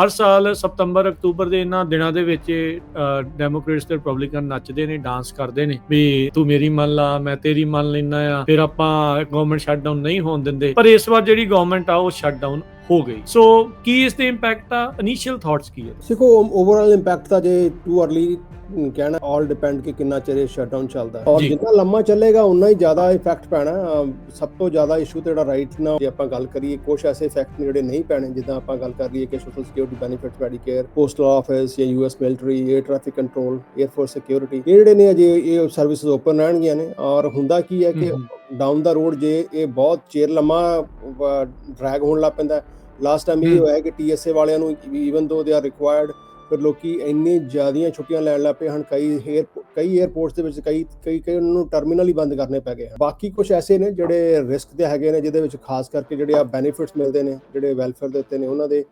ਹਰ ਸਾਲ ਸਤੰਬਰ ਅਕਤੂਬਰ ਦੇ ਇਹਨਾਂ ਦਿਨਾਂ ਦੇ ਵਿੱਚ ਡੈਮੋਕ੍ਰੇਟਸ ਤੇ ਰਿਪਬਲਿਕਨ ਨੱਚਦੇ ਨੇ ਡਾਂਸ ਕਰਦੇ ਨੇ ਵੀ ਤੂੰ ਮੇਰੀ ਮੰਨ ਲਾ, ਮੈਂ ਤੇਰੀ ਮੰਨ ਲੈਣਾ ਆ, ਫਿਰ ਆਪਾਂ ਗਵਰਨਮੈਂਟ ਸ਼ਟਡਾਊਨ ਨਹੀਂ ਹੋਣ ਦਿੰਦੇ। ਪਰ ਇਸ ਵਾਰ ਜਿਹੜੀ ਗਵਰਨਮੈਂਟ ਆ, ਉਹ ਸ਼ਟਡਾਊਨ ਹੋ ਗਈ। ਸੋ ਕੀ ਇਸ ਦੇ ਇੰਪੈਕਟ ਆ? ਇਨੀਸ਼ੀਅਲ ਥਾਟਸ ਕੀ ਹੈ ਦੇਖੋ ਓਵਰਆਲ ਇੰਪੈਕਟ ਤਾਂ ਜੇ ਟੂ अर्ਲੀ ਕਹਿਣਾ ਆਲ ਡਿਪੈਂਡ ਕਿ ਕਿੰਨਾ ਚਿਰ ਇਹ ਸ਼ਟਡਾਊਨ ਚੱਲਦਾ ਹੈ। ਔਰ। ਜਿੰਨਾ ਲੰਮਾ ਚੱਲੇਗਾ ਉਨਾ ਹੀ ਜ਼ਿਆਦਾ ਇਫੈਕਟ ਪੈਣਾ ਸਭ ਤੋਂ ਜ਼ਿਆਦਾ ਇਸ਼ੂ ਤੇ ਜਿਹੜਾ ਰਾਈਟ ਨਾ ਜੇ ਆਪਾਂ ਗੱਲ ਕਰੀਏ ਕੁਝ ਐਸੇ ਇਫੈਕਟ ਨੇ ਜਿਹੜੇ ਨਹੀਂ ਪੈਣੇ ਜਿੱਦਾਂ ਆਪਾਂ ਗੱਲ ਕਰ ਲਈਏ ਕਿ social security benefits Medicare postal office ਜਾਂ US military air traffic control air force security ਇਹ ਜਿਹੜੇ ਨੇ ਅਜੇ ਇਹ ਸਰਵਿਸਿਜ਼ ਓਪਨ ਰਹਿਣਗੀਆਂ ਨੇ ਔਰ ਹੁੰਦਾ ਕੀ ਹੈ ਕਿ ਡਾਊਨ ਦਾ ਰੋਡ ਜੇ ਇਹ ਬਹੁਤ ਚਿਰ ਲੰਮਾ ਡਰੈਗ ਹੋਣ ਲੱਗ ਪੈਂਦਾ ਲਾਸਟ ਟਾਈਮ ਇਹ। ਹੋਇਆ ਕਿ ਟੀਐਸਏ ਵਾਲਿਆਂ ਨੂੰ ਈਵਨ ਦੋ ਦੇ ਆਰ ਰਿਕੁਆਇਰਡ ਫਿਰ ਲੋਕੀ ਇੰਨੇ ਜ਼ਿਆਦੀਆਂ ਛੁੱਟੀਆਂ ਲੈਣ ਲੱਗ ਪਏ ਹਨ, ਕਈ 에ਅਰ ਕਈ 에ਅਰਪੋਰਟਸ ਦੇ ਵਿੱਚ ਕਈ ਕਈ ਕਈ ਉਹਨਾਂ ਨੂੰ ਟਰਮੀਨਲ ਹੀ ਬੰਦ ਕਰਨੇ ਪੈ ਗਏ ਹਨ। ਬਾਕੀ ਕੁਝ ਐਸੇ ਨੇ ਜਿਹੜੇ ਰਿਸਕ ਤੇ ਹੈਗੇ ਨੇ, ਜਿਹਦੇ ਵਿੱਚ ਖਾਸ ਕਰਕੇ ਜਿਹੜੇ ਆ ਬੈਨੀਫਿਟਸ ਮਿਲਦੇ ਨੇ, ਜਿਹੜੇ ਵੈਲਫੇਅਰ ਦੇ ਉੱਤੇ ਨੇ, ਉਹਨਾਂ ਦੇ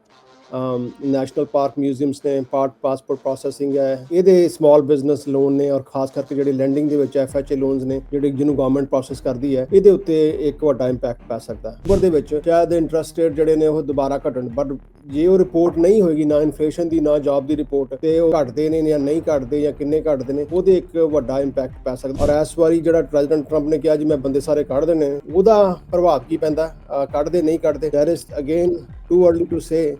ਨੈਸ਼ਨਲ ਪਾਰਕ ਮਿਊਜ਼ੀਅਮਸ ਨੇ ਪਾਰਟ ਪਾਸਪੋਰਟ ਪ੍ਰੋਸੈਸਿੰਗ ਹੈ। ਇਹਦੇ ਸਮਾਲ ਬਿਜ਼ਨਸ ਲੋਨ ਨੇ ਔਰ ਖਾਸ ਕਰਕੇ ਜਿਹੜੇ ਲੈਂਡਿੰਗ ਦੇ ਵਿੱਚ ਐਫਐਚਏ ਲੋਨਸ ਨੇ ਜਿਹੜੇ ਜਿਹਨੂੰ ਗਵਰਨਮੈਂਟ ਪ੍ਰੋਸੈਸ ਕਰਦੀ ਹੈ ਇਹਦੇ ਉੱਤੇ ਇੱਕ ਵੱਡਾ ਇੰਪੈਕਟ ਪੈ ਸਕਦਾ ਹੈ। ਉਪਰ ਦੇ ਵਿੱਚ ਸ਼ਾਇਦ ਇੰਟਰਸਟ ਰੇਟ ਜਿਹੜੇ ਨੇ ਉਹ ਦੁਬਾਰਾ ਘਟਣ ਬਟ ਜੇ ਉਹ ਰਿਪੋਰਟ ਨਹੀਂ ਹੋਏਗੀ ਨਾ ਇਨਫਲੇਸ਼ਨ ਦੀ ਨਾ ਜੌਬ ਦੀ ਰਿਪੋਰਟ ਤੇ ਉਹ ਘਟਦੇ ਨੇ ਜਾਂ ਨਹੀਂ ਘਟਦੇ ਜਾਂ ਕਿੰਨੇ ਘਟਦੇ ਨੇ ਉਹਦੇ ਇੱਕ ਵੱਡਾ ਇੰਪੈਕਟ ਪੈ ਸਕਦਾ। ਔਰ ਇਸ ਵਾਰੀ ਜਿਹੜਾ ਪ੍ਰੈਜ਼ੀਡੈਂਟ ਟਰੰਪ ਨੇ ਕਿਹਾ ਜੀ ਮੈਂ ਬੰਦੇ ਸਾਰੇ ਕੱਢ ਦੇਣੇ ਨੇ, ਉਹਦਾ ਪ੍ਰਭਾਵ ਕੀ ਪੈਂਦਾ? ਕੱਢਦੇ ਨਹੀਂ ਕੱਢਦੇ? There is again too early to say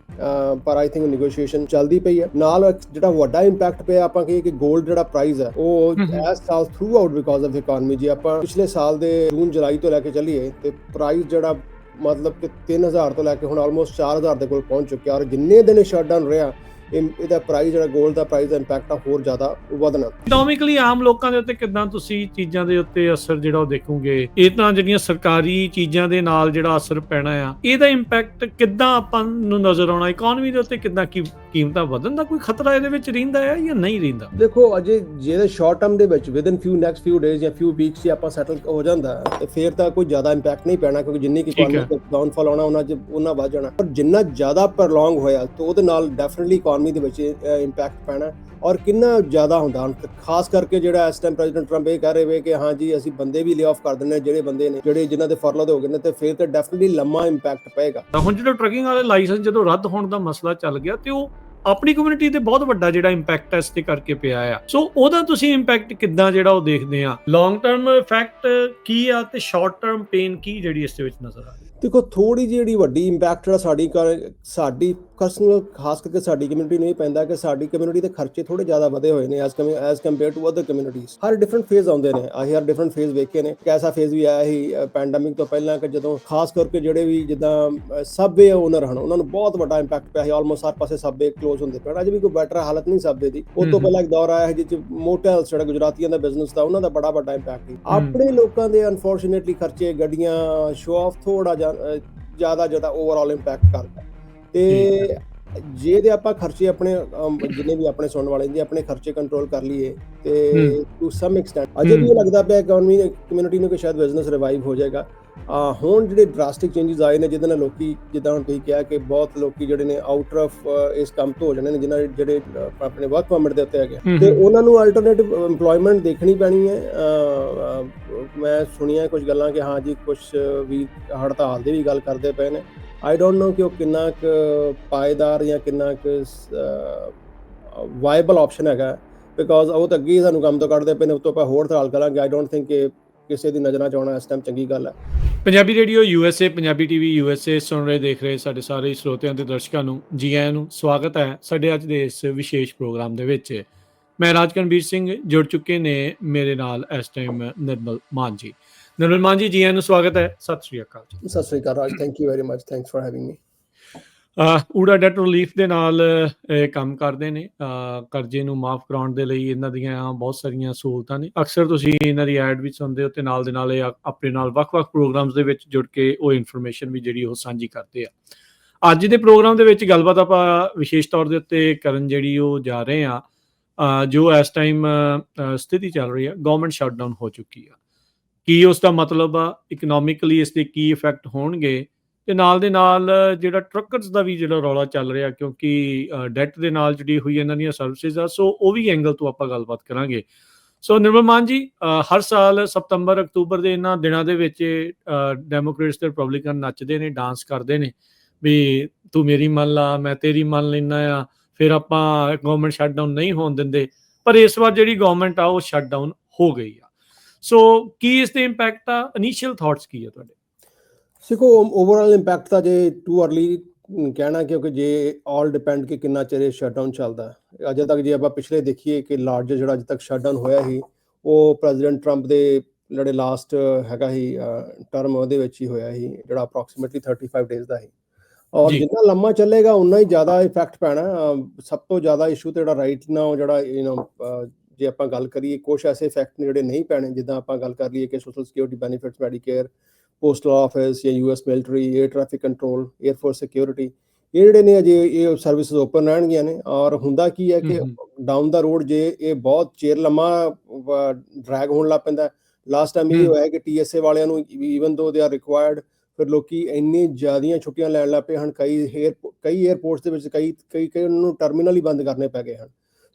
ਪਰ ਆਈ ਥਿੰਕ ਨੈਗੋਸ਼ੀਏਸ਼ਨ ਚੱਲਦੀ ਪਈ ਹੈ ਨਾਲ ਜਿਹੜਾ ਵੱਡਾ ਇੰਪੈਕਟ ਪਿਆ ਆਪਾਂ ਕਹੀਏ ਕਿ 골ਡ ਜਿਹੜਾ ਪ੍ਰਾਈਸ ਹੈ ਉਹ। ਐਸ ਸਾਲ throughout because of economy ਜੇ ਆਪਾਂ ਪਿਛਲੇ ਸਾਲ ਦੇ ਜੂਨ ਜੁਲਾਈ ਤੋਂ ਲੈ ਕੇ ਚੱਲੀਏ ਤੇ ਪ੍ਰਾਈਸ ਜਿਹੜਾ ਮਤਲਬ ਕਿ 3000 ਤੋਂ ਲੈ ਕੇ ਹੁਣ ਆਲਮੋਸਟ 4000 ਦੇ ਕੋਲ ਪਹੁੰਚ ਚੁੱਕਿਆ ਔਰ ਜਿੰਨੇ ਦਿਨ ਸ਼ਟਡਾਊਨ ਰਿਹਾ ਇਹਦਾ ਪ੍ਰਾਈਸ ਜਿਹੜਾ 골ਡ ਦਾ ਪ੍ਰਾਈਸ ਦਾ ਇੰਪੈਕਟ ਆ ਹੋਰ ਜ਼ਿਆਦਾ ਵਧਣਾ। ਇਕਨੋਮਿਕਲੀ ਆਮ ਲੋਕਾਂ ਦੇ ਉੱਤੇ ਕਿਦਾਂ ਤੁਸੀਂ ਚੀਜ਼ਾਂ ਦੇ ਉੱਤੇ ਅਸਰ ਜਿਹੜਾ ਉਹ ਦੇਖੋਗੇ? ਇਹ ਤਾਂ ਜਿਹੜੀਆਂ ਸਰਕਾਰੀ ਚੀਜ਼ਾਂ ਦੇ ਨਾਲ ਜਿਹੜਾ ਅਸਰ ਪੈਣਾ ਆ ਇਹਦਾ ਇੰਪੈਕਟ ਕਿੱਦਾਂ ਆਪਾਂ ਨੂੰ ਨਜ਼ਰ ਆਉਣਾ? ਇਕਨੋਮੀ ਦੇ ਉੱਤੇ ਕਿੱਦਾਂ ਕੀ ਕੀਮਤਾਂ ਵਧਣ ਦਾ ਕੋਈ ਖਤਰਾ ਇਹਦੇ ਵਿੱਚ ਰਹਿੰਦਾ ਹੈ ਜਾਂ ਨਹੀਂ ਰਹਿੰਦਾ? ਦੇਖੋ ਅਜੇ ਜਿਹਦੇ ਸ਼ਾਰਟ ਟਰਮ ਦੇ ਵਿੱਚ within few next few days ਜਾਂ ਫਿਊ ਵੀਕਸ ਹੀ ਆਪਾਂ ਸੈਟਲ ਹੋ ਜਾਂਦਾ ਤੇ ਫਿਰ ਤਾਂ ਕੋਈ ਜ਼ਿਆਦਾ ਇੰਪੈਕਟ ਨਹੀਂ ਪੈਣਾ ਕਿਉਂਕਿ ਜਿੰਨੀ ਕਿ। ਇਕਨੋਮੀ ਡਾਊਨਫਾਲ ਆਉਣਾ ਉਹਨਾਂ ਉਹਨਾਂ ਵੱਧ ਜਾਣਾ। ਪਰ ਜਿੰਨਾ ਜ਼ਿਆਦਾ ਪ੍ਰੋਲੋਂਗ ਹੋਇਆ ਤਾਂ ਉਹਦੇ ਨਾਲ ਡੈਫੀਨਿਟਲੀ ਇਕਨੋਮੀ ਦੇ ਵਿੱਚ ਇੰਪੈਕਟ ਪੈਣਾ ਔਰ ਕਿੰਨਾ ਜ਼ਿਆਦਾ ਹੁੰਦਾ ਖਾਸ ਕਰਕੇ ਜਿਹੜਾ ਇਸ ਟਾਈਮ ਪ੍ਰੈਜ਼ੀਡੈਂਟ ਟਰੰਪ ਇਹ ਕਹਿ ਰਹੇ ਵੇ ਕਿ ਹਾਂ ਜੀ ਅਸੀਂ ਬੰਦੇ ਵੀ ਲੇ ਆਫ ਕਰ ਹਾਂ ਜਿਹੜੇ ਬੰਦੇ ਨੇ ਜਿਹੜੇ ਜਿਨ੍ਹਾਂ ਦੇ ਫਰਲੋ ਦੇ ਹੋ ਗਏ ਨੇ ਤੇ ਫਿਰ ਤਾਂ ਡੈਫੀਨਿਟਲੀ ਲੰਮਾ ਇੰਪੈਕਟ ਪਏਗਾ। ਤਾਂ ਹੁਣ ਜਿਹੜਾ ਟਰੱਕਿੰਗ ਵਾਲੇ ਲਾਇਸੈਂਸ ਜਦੋਂ ਰੱਦ ਹੋਣ ਦਾ ਮਸਲਾ ਚੱਲ ਗਿਆ ਤੇ ਉਹ ਆਪਣੀ ਕਮਿਊਨਿਟੀ ਤੇ ਬਹੁਤ ਵੱਡਾ ਜਿਹੜਾ ਇੰਪੈਕਟ ਹੈ ਇਸ ਤੇ ਕਰਕੇ ਪਿਆ ਆ। ਸੋ ਉਹਦਾ ਤੁਸੀਂ ਇੰਪੈਕਟ ਕਿੱਦਾਂ ਜਿਹੜਾ ਉਹ ਦੇਖਦੇ ਆ? ਲੌਂਗ ਟਰਮ ਇਫੈਕਟ ਕੀ ਆ ਤੇ ਸ਼ਾਰਟ ਟਰਮ ਪੇਨ ਕੀ ਜਿਹੜੀ ਇਸ ਦੇ ਵਿੱਚ ਨਜ਼ਰ ਆ ਰਹੀ ਦੇਖੋ ਥੋੜੀ ਜਿਹੀ ਜਿਹੜੀ ਵੱਡੀ ਇੰਪੈਕਟ ਜਿਹੜਾ ਸਾਡੀ ਸਾਡੀ ਪਰਸਨਲ ਖਾਸ ਕਰਕੇ ਸਾਡੀ ਕਮਿਊਨਿਟੀ ਨੂੰ ਇਹ ਪੈਂਦਾ ਕਿ ਸਾਡੀ ਕਮਿਊਨਿਟੀ ਦੇ ਖਰਚੇ ਥੋੜੇ ਜ਼ਿਆਦਾ ਵਧੇ ਹੋਏ ਨੇ as as compare to other communities Har different phase ਆਉਂਦੇ ਨੇ ਆਹੀ ਹਰ ਡਿਫਰੈਂਟ ਫੇਜ਼ ਵੇਖੇ ਨੇ। ਇੱਕ ਐਸਾ ਫੇਜ਼ ਵੀ ਆਇਆ ਸੀ ਪੈਂਡੈਮਿਕ ਤੋਂ ਪਹਿਲਾਂ ਕਿ ਜਦੋਂ ਖਾਸ ਕਰਕੇ ਜਿਹੜੇ ਵੀ ਜਿੱਦਾਂ ਸਬਵੇ ਓਨਰ ਹਨ ਉਹਨਾਂ ਨੂੰ ਬਹੁਤ ਵੱਡਾ ਇੰਪੈਕਟ ਪਿਆ ਸੀ। ਆਲਮੋਸਟ ਹਰ ਪਾਸੇ ਸਬਵੇ ਕਲੋਜ਼ ਹੁੰਦੇ ਪਏ ਅਜੇ ਵੀ ਕੋਈ ਬੈਟਰ ਹਾਲਤ ਨਹੀਂ ਸਬਵੇ ਦੀ। ਉਸ ਤੋਂ। ਪਹਿਲਾਂ ਇੱਕ ਦੌਰ ਆਇਆ ਸੀ ਜਿਸ ਚ ਮੋਟਾ ਜਿਹੜਾ ਗੁਜਰਾਤੀਆਂ ਦਾ ਬਿਜ਼ਨਸ ਦਾ ਉਹਨਾਂ ਦਾ ਬੜਾ ਵੱਡਾ ਇੰਪੈਕਟ ਸੀ। ਆਪਣੇ ਲੋਕਾਂ ਦੇ ਅਨਫੋਰਚੂਨੇਟਲੀ ਖਰਚੇ ਗੱਡੀਆਂ ਸ਼ੋ ਆਫ ਥੋੜਾ ਜ਼ਿਆਦਾ ਜ਼ਿਆਦਾ ਓਵਰਆਲ ਇੰਪੈਕਟ ਕਰਦਾ। ਤੇ ਜੇ ਤੇ ਆਪਾਂ ਖਰਚੇ ਆਪਣੇ ਅਮ, ਜਿੰਨੇ ਵੀ ਆਪਣੇ ਸੁਣਨ ਵਾਲੇ ਨੇ ਆਪਣੇ ਖਰਚੇ ਕੰਟਰੋਲ ਕਰ ਲਈਏ ਤੇ। ਟੂ ਸਮ ਐਕਸਟੈਂਟ ਅਜੇ ਵੀ ਹਮ। ਲੱਗਦਾ ਪਿਆ ਇਕਨੋਮੀ ਕਮਿਊਨਿਟੀ ਨੂੰ ਕਿ ਸ਼ਾਇਦ ਬਿਜ਼ਨਸ ਰਿਵਾਈਵ ਹੋ ਜਾਏਗਾ ਆ ਹੁਣ ਜਿਹੜੇ ਡਰਾਸਟਿਕ ਚੇਂਜਸ ਆਏ ਨੇ ਜਿਹਦੇ ਨਾਲ ਲੋਕੀ ਜਿੱਦਾਂ ਹੁਣ ਤੁਸੀਂ ਕਿਹਾ ਕਿ ਬਹੁਤ ਲੋਕੀ ਜਿਹੜੇ ਨੇ ਆਊਟ ਆਫ ਇਸ ਕੰਮ ਤੋਂ ਹੋ ਜਾਣੇ ਨੇ ਜਿਨ੍ਹਾਂ ਦੇ ਜਿਹੜੇ ਅ, ਆਪਣੇ ਵਰਕ ਪਰਮਿਟ ਦੇ ਉੱਤੇ ਹੈਗੇ ਹਮ, ਤੇ। ਉਹਨਾਂ ਨੂੰ ਅਲਟਰਨੇਟਿਵ EMPLOYMENT ਦੇਖਣੀ ਪੈਣੀ ਹੈ ਅ, ਅ, ਮੈਂ ਸੁਣੀਆਂ ਕੁਝ ਗੱਲਾਂ ਕਿ ਹਾਂ ਜੀ ਕੁਝ ਵੀ ਹੜਤਾਲ ਦੀ ਵੀ ਗੱਲ ਕਰਦੇ ਪਏ ਨੇ ਆਈ ਡੋਨਟ ਨੋ ਕਿ ਉਹ ਕਿੰਨਾ ਕੁ ਪਾਇਦਾਰ ਜਾਂ ਕਿੰਨਾ ਕੁ ਵਾਇਬਲ ਆਪਸ਼ਨ ਹੈਗਾ। ਬਿਕੋਜ਼ ਉਹ ਤਾਂ ਅੱਗੇ ਹੀ ਸਾਨੂੰ ਕੰਮ ਤੋਂ ਕੱਢਦੇ ਪਏ ਨੇ, ਉਸ ਤੋਂ ਆਪਾਂ ਹੋਰ ਹੜਤਾਲ ਕਰਾਂਗੇ। ਆਈ ਡੋਨਟ ਥਿੰਕ ਕਿ ਕਿਸੇ ਦੀ ਨਜ਼ਰਾਂ ਚ ਆਉਣਾ ਇਸ ਟਾਈਮ ਚੰਗੀ ਗੱਲ ਹੈ। Punjabi radio USA Punjabi TV USA ਸੁਣ ਰਹੇ, ਦੇਖ ਰਹੇ ਸਾਡੇ ਸਾਰੇ ਸਰੋਤਿਆਂ ਤੇ ਦਰਸ਼ਕਾਂ ਨੂੰ, ਜੀ ਆਇਆਂ ਨੂੰ ਸਵਾਗਤ ਹੈ ਸਾਡੇ ਅੱਜ ਦੇ ਇਸ ਵਿਸ਼ੇਸ਼ ਪ੍ਰੋਗਰਾਮ ਦੇ ਵਿੱਚ। ਮੈਂ ਰਾਜਕਨਵੀਰ ਸਿੰਘ ਜੁੜ ਚੁੱਕੇ ਨੇ ਮੇਰੇ ਨਾਲ ਇਸ ਟਾਈਮ ਨਿਰਮਲ ਮਾਨ ਜੀ। ਨਿਰਮਲ ਮਾਨ ਜੀ ਜੀ ਆਇਆਂ ਨੂੰ ਸਵਾਗਤ ਹੈ। ਸਤਿ Shri Akal ji. Sat Sri Akal Raj thank you very much thanks for having me ਊੜਾ ਡੈਟ ਰਿਲੀਫ ਦੇ ਨਾਲ ਇਹ ਕੰਮ ਕਰਦੇ ਨੇ। ਕਰਜ਼ੇ ਨੂੰ ਮਾਫ ਕਰਾਉਣ ਦੇ ਲਈ ਇਹਨਾਂ ਦੀਆਂ ਬਹੁਤ ਸਾਰੀਆਂ ਸਹੂਲਤਾਂ ਨੇ। ਅਕਸਰ ਤੁਸੀਂ ਇਹਨਾਂ ਦੀ ਐਡ ਵੀ ਸੁਣਦੇ ਹੋ ਤੇ ਨਾਲ ਦੇ ਨਾਲ ਇਹ ਆਪਣੇ ਨਾਲ ਵੱਖ-ਵੱਖ ਪ੍ਰੋਗਰਾਮਸ ਦੇ ਵਿੱਚ ਜੁੜ ਕੇ ਉਹ ਇਨਫੋਰਮੇਸ਼ਨ ਵੀ ਜਿਹੜੀ ਉਹ ਸਾਂਝੀ ਕਰਦੇ ਆ। ਅੱਜ ਦੇ ਪ੍ਰੋਗਰਾਮ ਦੇ ਵਿੱਚ ਗੱਲਬਾਤ ਆਪਾਂ ਵਿਸ਼ੇਸ਼ ਤੌਰ ਦੇ ਉੱਤੇ ਕਰਨ ਜਿਹੜੀ ਉਹ ਜਾ ਰਹੇ ਆ। ਜੋ ਇਸ ਟਾਈਮ ਸਥਿਤੀ ਚੱਲ ਰਹੀ ਆ ਗਵਰਨਮੈਂਟ ਸ਼ਟਡਾਊਨ ਹੋ ਚੁੱਕੀ ਆ। ਕੀ ਉਸ ਦਾ ਮਤਲਬ ਆ? ਇਕਨੋਮਿਕਲੀ ਇਸ ਦੇ ਕੀ ਇਫੈਕਟ ਹੋਣਗੇ? ਤੇ ਨਾਲ ਦੇ ਨਾਲ ਜਿਹੜਾ ਟਰੱਕਰਸ ਦਾ ਵੀ ਜਿਹੜਾ ਰੌਲਾ ਚੱਲ ਰਿਹਾ, ਕਿਉਂਕਿ ਡੈਟ ਦੇ ਨਾਲ ਜੁੜੀ ਹੋਈ ਇਹਨਾਂ ਦੀਆਂ ਸਰਵਿਸਿਜ਼ ਆ, ਸੋ ਉਹ ਵੀ ਐਂਗਲ ਤੋਂ ਆਪਾਂ ਗੱਲਬਾਤ ਕਰਾਂਗੇ। ਸੋ ਨਿਰਮਲ ਮਾਨ ਜੀ ਹਰ ਸਾਲ ਸਤੰਬਰ, ਅਕਤੂਬਰ ਦੇ ਇਹਨਾਂ ਦਿਨਾਂ ਦੇ ਵਿੱਚ ਡੈਮੋਕ੍ਰੇਟਸ ਤੇ ਰਿਪਬਲਿਕਨ ਨੱਚਦੇ ਨੇ ਡਾਂਸ ਕਰਦੇ ਨੇ, ਵੀ ਤੂੰ ਮੇਰੀ ਮੰਨ ਲਾ, ਮੈਂ ਤੇਰੀ ਮੰਨ ਲੈਂਦਾ ਆ, ਫਿਰ ਆਪਾਂ ਗਵਰਨਮੈਂਟ ਸ਼ਟਡਾਊਨ ਨਹੀਂ ਹੋਣ ਦਿੰਦੇ। ਪਰ ਇਸ ਵਾਰ ਜਿਹੜੀ ਗਵਰਨਮੈਂਟ ਆ, ਉਹ ਸ਼ਟਡਾਊਨ ਹੋ ਗਈ ਆ। ਸੋ ਕੀ ਇਸ ਦੇ ਇੰਪੈਕਟ ਆ ਇਨੀਸ਼ੀਅਲ ਥਾਟਸ ਕੀ ਆ ਤੁਹਾਡੇ ਸਿੱਖੋ ਓਵਰਆਲ ਇੰਪੈਕਟ ਤਾਂ ਜੇ ਟੂ ਅਰਲੀ ਕਹਿਣਾ ਕਿਉਂਕਿ ਜੇ ਆਲ ਡਿਪੈਂਡ ਕਿ ਕਿੰਨਾ ਚਿਰ ਇਹ ਸ਼ਟਡਾਊਨ ਚੱਲਦਾ ਹੈ। ਅਜੇ ਤੱਕ ਜੇ ਆਪਾਂ ਪਿਛਲੇ ਦੇਖੀਏ ਕਿ ਲਾਰਜਰ ਜਿਹੜਾ ਅਜੇ ਤੱਕ ਸ਼ਟਡਾਊਨ ਹੋਇਆ ਸੀ ਉਹ ਪ੍ਰੈਜ਼ੀਡੈਂਟ ਟਰੰਪ ਦੇ ਜਿਹੜੇ ਲਾਸਟ ਹੈਗਾ ਹੀ ਟਰਮ ਉਹਦੇ ਵਿੱਚ ਹੀ ਹੋਇਆ ਸੀ ਜਿਹੜਾ ਅਪਰੋਕਸੀਮੇਟਲੀ 35 ਡੇਜ਼ ਦਾ ਸੀ ਔਰ। ਜਿੰਨਾ ਲੰਮਾ ਚੱਲੇਗਾ ਉਨਾ ਹੀ ਜ਼ਿਆਦਾ ਇਫੈਕਟ ਪੈਣਾ ਸਭ ਤੋਂ ਜ਼ਿਆਦਾ ਇਸ਼ੂ ਤੇ ਜਿਹੜਾ ਰਾਈਟ ਨਾਓ ਜਿਹੜਾ ਯੂ نو ਜੇ ਆਪਾਂ ਗੱਲ ਕਰੀਏ ਕੁਝ ਐਸੇ ਫੈਕਟ ਨੇ ਜਿਹੜੇ ਨਹੀਂ ਪੈਣੇ ਜਿੱਦਾਂ ਆਪਾਂ ਗੱਲ ਕਰ ਲਈਏ ਕਿ social security benefits Medicare postal office ਜਾਂ US military air traffic control air force security ਇਹ ਜਿਹੜੇ ਨੇ ਅਜੇ ਇਹ ਸਰਵਿਸ ਓਪਨ ਰਹਿਣਗੀਆਂ ਨੇ ਔਰ ਹੁੰਦਾ ਕੀ ਹੈ ਕਿ ਡਾਊਨ ਦਾ ਰੋਡ ਜੇ ਇਹ ਬਹੁਤ ਚੇਰ ਲੰਮਾ ਡਰੈਗ ਹੋਣ ਲੱਗ ਪੈਂਦਾ ਲਾਸਟ ਟਾਈਮ ਇਹ ਹੋਇਆ ਕਿ ਟੀਐਸਏ ਵਾਲਿਆਂ ਨੂੰ ਈਵਨ ਦੋ ਦੇ ਆਰ ਰਿਕੁਆਇਰਡ ਫਿਰ ਲੋਕੀ ਇੰਨੇ ਜ਼ਿਆਦੀਆਂ ਛੁੱਟੀਆਂ ਲੈਣ ਲੱਗ ਪਏ ਹਨ ਕਈ 에ਅਰ ਕਈ 에ਅਰਪੋਰਟਸ ਦੇ ਵਿੱਚ ਕਈ ਕਈ ਕਈ ਉਹਨਾਂ ਨੂੰ ਟਰਮੀਨਲ ਹੀ ਬੰਦ ਕਰਨੇ ਪੈ ਗਏ ਹਨ।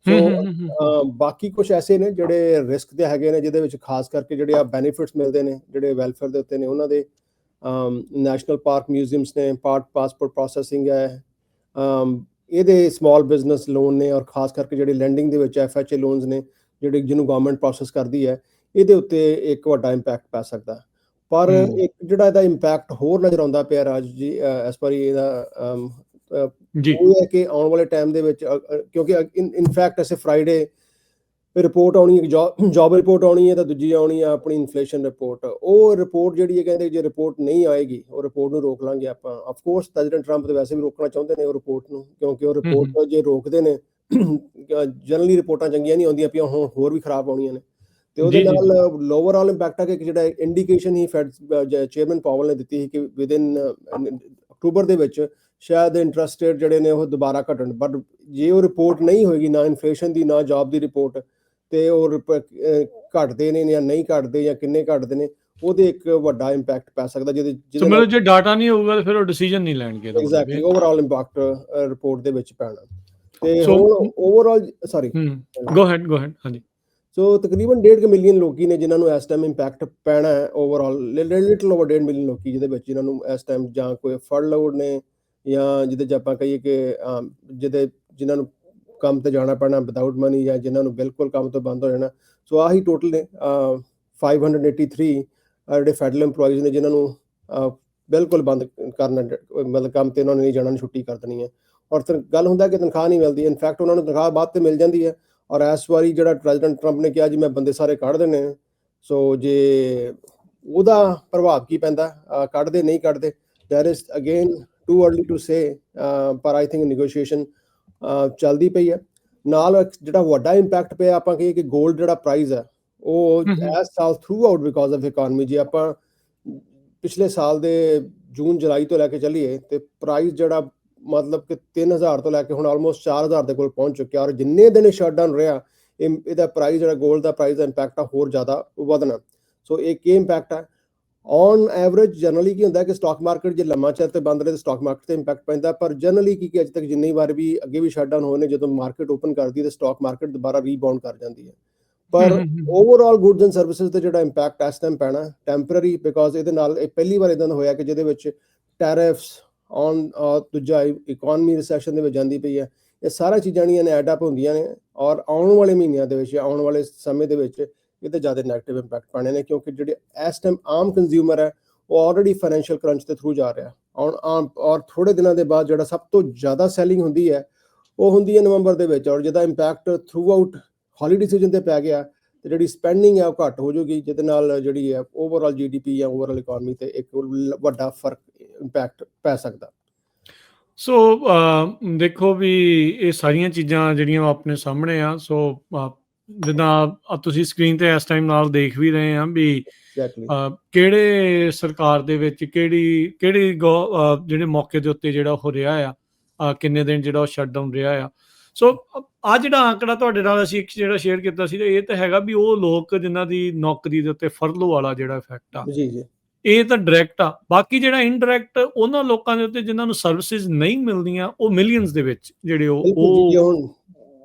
ਸੋ ਬਾਕੀ ਕੁਝ ਐਸੇ ਨੇ ਜਿਹੜੇ ਰਿਸਕ ਤੇ ਹੈਗੇ ਨੇ ਜਿਹਦੇ ਵਿੱਚ ਖਾਸ ਕਰਕੇ ਜਿਹੜੇ ਆ ਬੈਨੀਫਿਟਸ ਮਿਲਦੇ ਨੇ ਜਿਹੜੇ ਵੈਲਫੇਅਰ ਦੇ ਉੱਤੇ ਨੇ ਉਹਨਾਂ ਦੇ ਨੈਸ਼ਨਲ ਪਾਰਕ ਮਿਊਜ਼ੀਅਮਸ ਨੇ ਪਾਰਟ ਪਾਸਪੋਰਟ ਪ੍ਰੋਸੈਸਿੰਗ ਹੈ ਅਮ ਇਹਦੇ ਸਮਾਲ ਬਿਜ਼ਨਸ ਲੋਨ ਨੇ ਔਰ ਖਾਸ ਕਰਕੇ ਜਿਹੜੇ ਲੈਂਡਿੰਗ ਦੇ ਵਿੱਚ ਐਫਐਚਏ ਲੋਨਸ ਨੇ ਜਿਹੜੇ ਜਿਹਨੂੰ ਗਵਰਨਮੈਂਟ ਪ੍ਰੋਸੈਸ ਕਰਦੀ ਹੈ ਇਹਦੇ ਉੱਤੇ ਇੱਕ ਵੱਡਾ ਇੰਪੈਕਟ ਪੈ ਸਕਦਾ ਪਰ। ਇੱਕ ਜਿਹੜਾ ਇਹਦਾ ਇੰਪੈਕਟ ਹੋਰ ਨਜ਼ਰ ਆਉਂਦਾ ਪਿਆ ਰਾਜ ਜੀ ਐਸ ਪਰ ਇਹਦਾ ਉਹ ਹੈ ਕਿ ਆਉਣ ਵਾਲੇ ਟਾਈਮ ਦੇ ਵਿੱਚ ਕਿਉਂਕਿ ਇਨ ਫੈਕਟ ਐਸੇ ਫਰਾਈਡੇ ਰਿਪੋਰਟ ਆਉਣੀ ਹੈ ਜੌਬ ਰਿਪੋਰਟ ਆਉਣੀ ਹੈ ਤਾਂ ਦੂਜੀ ਆਉਣੀ ਹੈ ਆਪਣੀ ਇਨਫਲੇਸ਼ਨ ਰਿਪੋਰਟ ਉਹ ਰਿਪੋਰਟ ਜਿਹੜੀ ਹੈ ਕਹਿੰਦੇ ਜੇ ਰਿਪੋਰਟ ਨਹੀਂ ਆਏਗੀ ਉਹ ਰਿਪੋਰਟ ਨੂੰ ਰੋਕ ਲਾਂਗੇ ਆਪਾਂ। ਆਫ ਕੋਰਸ ਪ੍ਰੈਜ਼ੀਡੈਂਟ ਟਰੰਪ ਤੇ ਵੈਸੇ ਵੀ ਰੋਕਣਾ ਚਾਹੁੰਦੇ ਨੇ ਉਹ ਰਿਪੋਰਟ ਨੂੰ ਕਿਉਂਕਿ ਉਹ ਰਿਪੋਰਟ ਜੇ ਰੋਕਦੇ ਨੇ ਜਨਰਲੀ ਰਿਪੋਰਟਾਂ ਚੰਗੀਆਂ ਨਹੀਂ ਆਉਂਦੀਆਂ ਪਿਆ ਹੁਣ ਹੋਰ ਵੀ ਖਰਾਬ ਆਉਣੀਆਂ ਨੇ। ਤੇ ਉਹਦੇ ਨਾਲ ਲੋਵਰ ਇੰਪੈਕਟ ਆ ਕਿ ਜਿਹੜਾ ਇੰਡੀਕੇਸ਼ਨ ਹੀ ਫੈਡ ਚੇਅਰਮੈਨ ਪਾਵਲ ਨੇ ਦਿੱਤੀ ਸੀ ਕਿ ਵਿਦਿਨ ਅਕਤੂਬਰ ਦੇ ਵਿੱਚ ਸ਼ਾਇਦ ਇੰਟਰਸਟ ਰੇਟ ਜਿਹੜੇ ਨੇ ਉਹ ਦੁਬਾਰਾ ਘਟਣ ਬਟ ਜੇ ਉਹ ਰਿਪੋਰਟ ਨਹੀਂ ਹੋਏਗੀ ਨਾ ਇਨਫਲੇਸ਼ਨ ਦੀ ਨਾ ਜੌਬ ਦੀ ਰਿਪੋਰਟ ਤੇ ਉਹ ਘਟਦੇ ਨੇ ਜਾਂ ਨਹੀਂ ਘਟਦੇ ਜਾਂ ਕਿੰਨੇ ਘਟਦੇ ਨੇ ਉਹਦੇ ਇੱਕ ਵੱਡਾ ਇੰਪੈਕਟ ਪੈ ਸਕਦਾ ਜਿਹਦੇ ਜਿਹਦੇ ਮਤਲਬ ਜੇ ਡਾਟਾ ਨਹੀਂ ਹੋਊਗਾ ਤਾਂ ਫਿਰ ਉਹ ਡਿਸੀਜਨ ਨਹੀਂ ਲੈਣਗੇ ਐਗਜ਼ੈਕਟਲੀ ਓਵਰਆਲ ਇੰਪੈਕਟ ਰਿਪੋਰਟ ਦੇ ਵਿੱਚ ਪੈਣਾ। ਤੇ overall sorry go ahead go ahead ਹਾਂਜੀ। ਸੋ ਤਕਰੀਬਨ 1.5 ਮਿਲੀਅਨ ਲੋਕੀ ਨੇ ਜਿਨ੍ਹਾਂ ਨੂੰ ਇਸ ਟਾਈਮ ਇੰਪੈਕਟ ਪੈਣਾ ਹੈ ਓਵਰਆਲ ਲਿਟਲ ਓਵਰ 1.5 ਮਿਲੀਅਨ ਲੋਕੀ ਜਿਹਦੇ ਵਿੱਚ ਜਿਨ੍ਹਾਂ ਨੂੰ ਇਸ ਟਾਈਮ ਜਾਂ ਕੋਈ ਫਰਲੋਡ ਨੇ ਜਾਂ ਜਿਹਦੇ 'ਚ ਆਪਾਂ ਕਹੀਏ ਕਿ ਜਿਹਦੇ ਜਿਨ੍ਹਾਂ ਨੂੰ ਕੰਮ ਤੇ ਜਾਣਾ ਪੈਣਾ ਵਿਦਆਊਟ ਮਨੀ ਜਾਂ ਜਿਨ੍ਹਾਂ ਨੂੰ ਬਿਲਕੁਲ ਕੰਮ ਤੋਂ ਬੰਦ ਹੋ ਜਾਣਾ ਸੋ ਆਹੀ ਟੋਟਲ ਨੇ ਅ, 583 ਅ, ਜਿਹੜੇ ਫੈਡਰਲ EMPLOYEES ਨੇ ਜਿਨ੍ਹਾਂ ਨੂੰ ਬਿਲਕੁਲ ਬੰਦ ਕਰਨਾ ਮਤਲਬ ਕੰਮ ਤੇ ਉਹਨਾਂ ਨੇ ਨਹੀਂ ਜਾਣਾ ਛੁੱਟੀ ਕਰ ਦੇਣੀ ਹੈ। ਔਰ ਗੱਲ ਹੁੰਦਾ ਕਿ ਤਨਖਾਹ ਨਹੀਂ ਮਿਲਦੀ ਇਨਫੈਕਟ ਉਹਨਾਂ ਨੂੰ ਤਨਖਾਹ ਬਾਅਦ ਤੇ ਮਿਲ ਜਾਂਦੀ ਹੈ। ਔਰ ਇਸ ਵਾਰੀ ਜਿਹੜਾ ਪ੍ਰੈਜ਼ੀਡੈਂਟ ਟਰੰਪ ਨੇ ਕਿਹਾ ਜੀ ਮੈਂ ਬੰਦੇ ਸਾਰੇ ਕੱਢ ਦੇਣੇ ਸੋ ਜੇ ਉਹਦਾ ਪ੍ਰਭਾਵ ਕੀ ਪੈਂਦਾ ਕੱਢਦੇ ਨਹੀਂ ਕੱਢਦੇ there is again too early to say ਪਰ ਆਈ ਥਿੰਕ ਨੈਗੋਸ਼ੀਏਸ਼ਨ ਚੱਲਦੀ ਪਈ ਹੈ। ਨਾਲ ਜਿਹੜਾ ਵੱਡਾ ਇੰਪੈਕਟ ਪਿਆ ਆਪਾਂ ਕਹੀਏ ਕਿ 골ਡ ਜਿਹੜਾ ਪ੍ਰਾਈਸ ਹੈ ਉਹ ਇਸ ਸਾਲ throughout because of economy ਜੇ ਆਪਾਂ ਪਿਛਲੇ ਸਾਲ ਦੇ ਜੂਨ ਜੁਲਾਈ ਤੋਂ ਲੈ ਕੇ ਚੱਲੀਏ ਤੇ ਪ੍ਰਾਈਸ ਜਿਹੜਾ ਮਤਲਬ ਕਿ 3000 ਤੋਂ ਲੈ ਕੇ ਹੁਣ ਆਲਮੋਸਟ 4000 ਦੇ ਕੋਲ ਪਹੁੰਚ ਚੁੱਕਿਆ ਔਰ ਜਿੰਨੇ ਦਿਨ ਇਹ ਸ਼ਟਡਾਊਨ ਰਿਹਾ ਇਹਦਾ ਪ੍ਰਾਈਸ ਜਿਹੜਾ 골ਡ ਦਾ ਪ੍ਰਾਈਸ ਦਾ ਇੰਪੈਕਟ ਆ ਹੋਰ ਜ਼ਿਆਦਾ ਵਧਣਾ। ਸੋ ਇਹ ਕੀ ਇੰਪੈਕਟ ਹੈ ਔਨ ਐਵਰੇਜ ਜਨਰਲੀ ਕੀ ਹੁੰਦਾ ਕਿ ਸਟਾਕ ਮਾਰਕੀਟ ਜੇ ਲੰਮਾ ਚਿਰ ਤੇ ਬੰਦ ਰਹੇ ਤਾਂ ਸਟਾਕ ਮਾਰਕੀਟ ਤੇ ਇੰਪੈਕਟ ਪੈਂਦਾ ਪਰ ਜਨਰਲੀ ਕੀ ਕਿ ਅੱਜ ਤੱਕ ਜਿੰਨੀ ਵਾਰ ਵੀ ਅੱਗੇ ਵੀ ਸ਼ਟਡਾਊਨ ਹੋਏ ਨੇ ਜਦੋਂ ਮਾਰਕੀਟ ਓਪਨ ਕਰਦੀ ਹੈ ਤਾਂ ਸਟਾਕ ਮਾਰਕੀਟ ਦੁਬਾਰਾ ਰੀਬਾਉਂਡ ਕਰ ਜਾਂਦੀ ਹੈ ਪਰ। ਓਵਰਆਲ ਗੁੱਡਸ ਐਂਡ ਸਰਵਿਸਿਜ਼ ਤੇ ਜਿਹੜਾ ਇੰਪੈਕਟ ਇਸ ਟਾਈਮ ਪੈਣਾ ਟੈਂਪਰੇਰੀ ਬਿਕਾਜ਼ ਇਹਦੇ ਨਾਲ ਇਹ ਪਹਿਲੀ ਵਾਰ ਇਦਾਂ ਹੋਇਆ ਕਿ ਜਿਹਦੇ ਵਿੱਚ ਟੈਰਿਫਸ ਔਨ ਦੂਜਾ ਇਕਨੋਮੀ ਰਿਸੈਸ਼ਨ ਦੇ ਵਿੱਚ ਜਾਂਦੀ ਪਈ ਹੈ ਇਹ ਸਾਰਾ ਚੀਜ਼ਾਂ ਜਿਹੜੀਆਂ ਨੇ ਐਡ ਅਪ ਹੁੰਦੀਆਂ ਨੇ ਔਰ ਆਉਣ ਵਾਲੇ ਮਹੀਨਿਆਂ ਦੇ ਵਿੱਚ ਆਉਣ ਵਾਲੇ ਸਮੇਂ ਦੇ ਵਿੱਚ ਇਹਦੇ ਜ਼ਿਆਦਾ ਨੈਗੇਟਿਵ ਇੰਪੈਕਟ ਪਾਣੇ ਨੇ ਕਿਉਂਕਿ ਜਿਹੜੇ ਇਸ ਟਾਈਮ ਆਮ ਕੰਜ਼ਿਊਮਰ ਹੈ ਉਹ ਆਲਰੇਡੀ ਫਾਈਨੈਂਸ਼ੀਅਲ ਕਰੰਚ ਦੇ ਥਰੂ ਜਾ ਰਿਹਾ। ਔਰ ਆਮ ਔਰ ਥੋੜੇ ਦਿਨਾਂ ਦੇ ਬਾਅਦ ਜਿਹੜਾ ਸਭ ਤੋਂ ਜ਼ਿਆਦਾ ਸੈਲਿੰਗ ਹੁੰਦੀ ਹੈ ਉਹ ਹੁੰਦੀ ਹੈ ਨਵੰਬਰ ਦੇ ਵਿੱਚ। ਔਰ ਜਿਹਦਾ impact throughout holiday season ਤੇ ਪੈ ਗਿਆ ਤੇ ਜਿਹੜੀ ਸਪੈਂਡਿੰਗ ਹੈ ਉਹ ਘੱਟ ਹੋ ਜਾਊਗੀ ਜਿਹਦੇ ਨਾਲ ਜਿਹੜੀ ਹੈ ਓਵਰਆਲ ਜੀਡੀਪੀ ਜਾਂ ਓਵਰਆਲ ਇਕਨੋਮੀ ਤੇ ਇੱਕ ਵੱਡਾ ਫ਼ਰਕ ਇੰਪੈਕਟ ਪੈ ਸਕਦਾ। ਸੋ ਦੇਖੋ ਵੀ ਇਹ ਸਾਰੀਆਂ ਚੀਜ਼ਾਂ ਜਿਹੜੀਆਂ ਆਪਣੇ ਸਾਹਮਣੇ ਆ ਸੋ ਅ, ਜਿੱਦਾਂ ਤੁਸੀਂ ਸਕਰੀਨ ਤੇ ਇਸ ਟਾਈਮ ਨਾਲ ਦੇਖ ਵੀ ਰਹੇ ਆ ਵੀ ਕਿਹੜੇ ਸਰਕਾਰ ਦੇ ਵਿੱਚ ਕਿਹੜੀ ਕਿਹੜੀ ਜਿਹੜੇ ਮੌਕੇ ਦੇ ਉੱਤੇ ਜਿਹੜਾ ਹੋ ਰਿਹਾ ਆ ਕਿੰਨੇ ਦਿਨ ਜਿਹੜਾ ਉਹ ਸ਼ਟਡਾਊਨ ਰਿਹਾ ਆ। ਸੋ ਆ ਜਿਹੜਾ ਆંકੜਾ ਤੁਹਾਡੇ ਨਾਲ ਅਸੀਂ ਇੱਕ ਜਿਹੜਾ ਸ਼ੇਅਰ ਕੀਤਾ ਸੀ ਇਹ ਤਾਂ ਹੈਗਾ ਵੀ ਉਹ ਲੋਕ ਜਿਨ੍ਹਾਂ ਦੀ ਨੌਕਰੀ ਦੇ ਉੱਤੇ ਫਰਲੋ ਵਾਲਾ ਜਿਹੜਾ ਇਫੈਕਟ ਆ ਜੀ ਜੀ। ਇਹ ਤਾਂ ਡਾਇਰੈਕਟ ਆ। ਬਾਕੀ ਜਿਹੜਾ ਇਨਡਾਇਰੈਕਟ ਉਹਨਾਂ ਲੋਕਾਂ ਦੇ ਉੱਤੇ ਜਿਨ੍ਹਾਂ ਨੂੰ ਸਰਵਿਸਿਜ਼ ਨਹੀਂ ਮਿਲਦੀਆਂ ਉਹ ਮਿਲੀਅਨਸ ਦੇ ਵਿੱਚ ਜਿਹੜੇ ਉਹ ਉਹ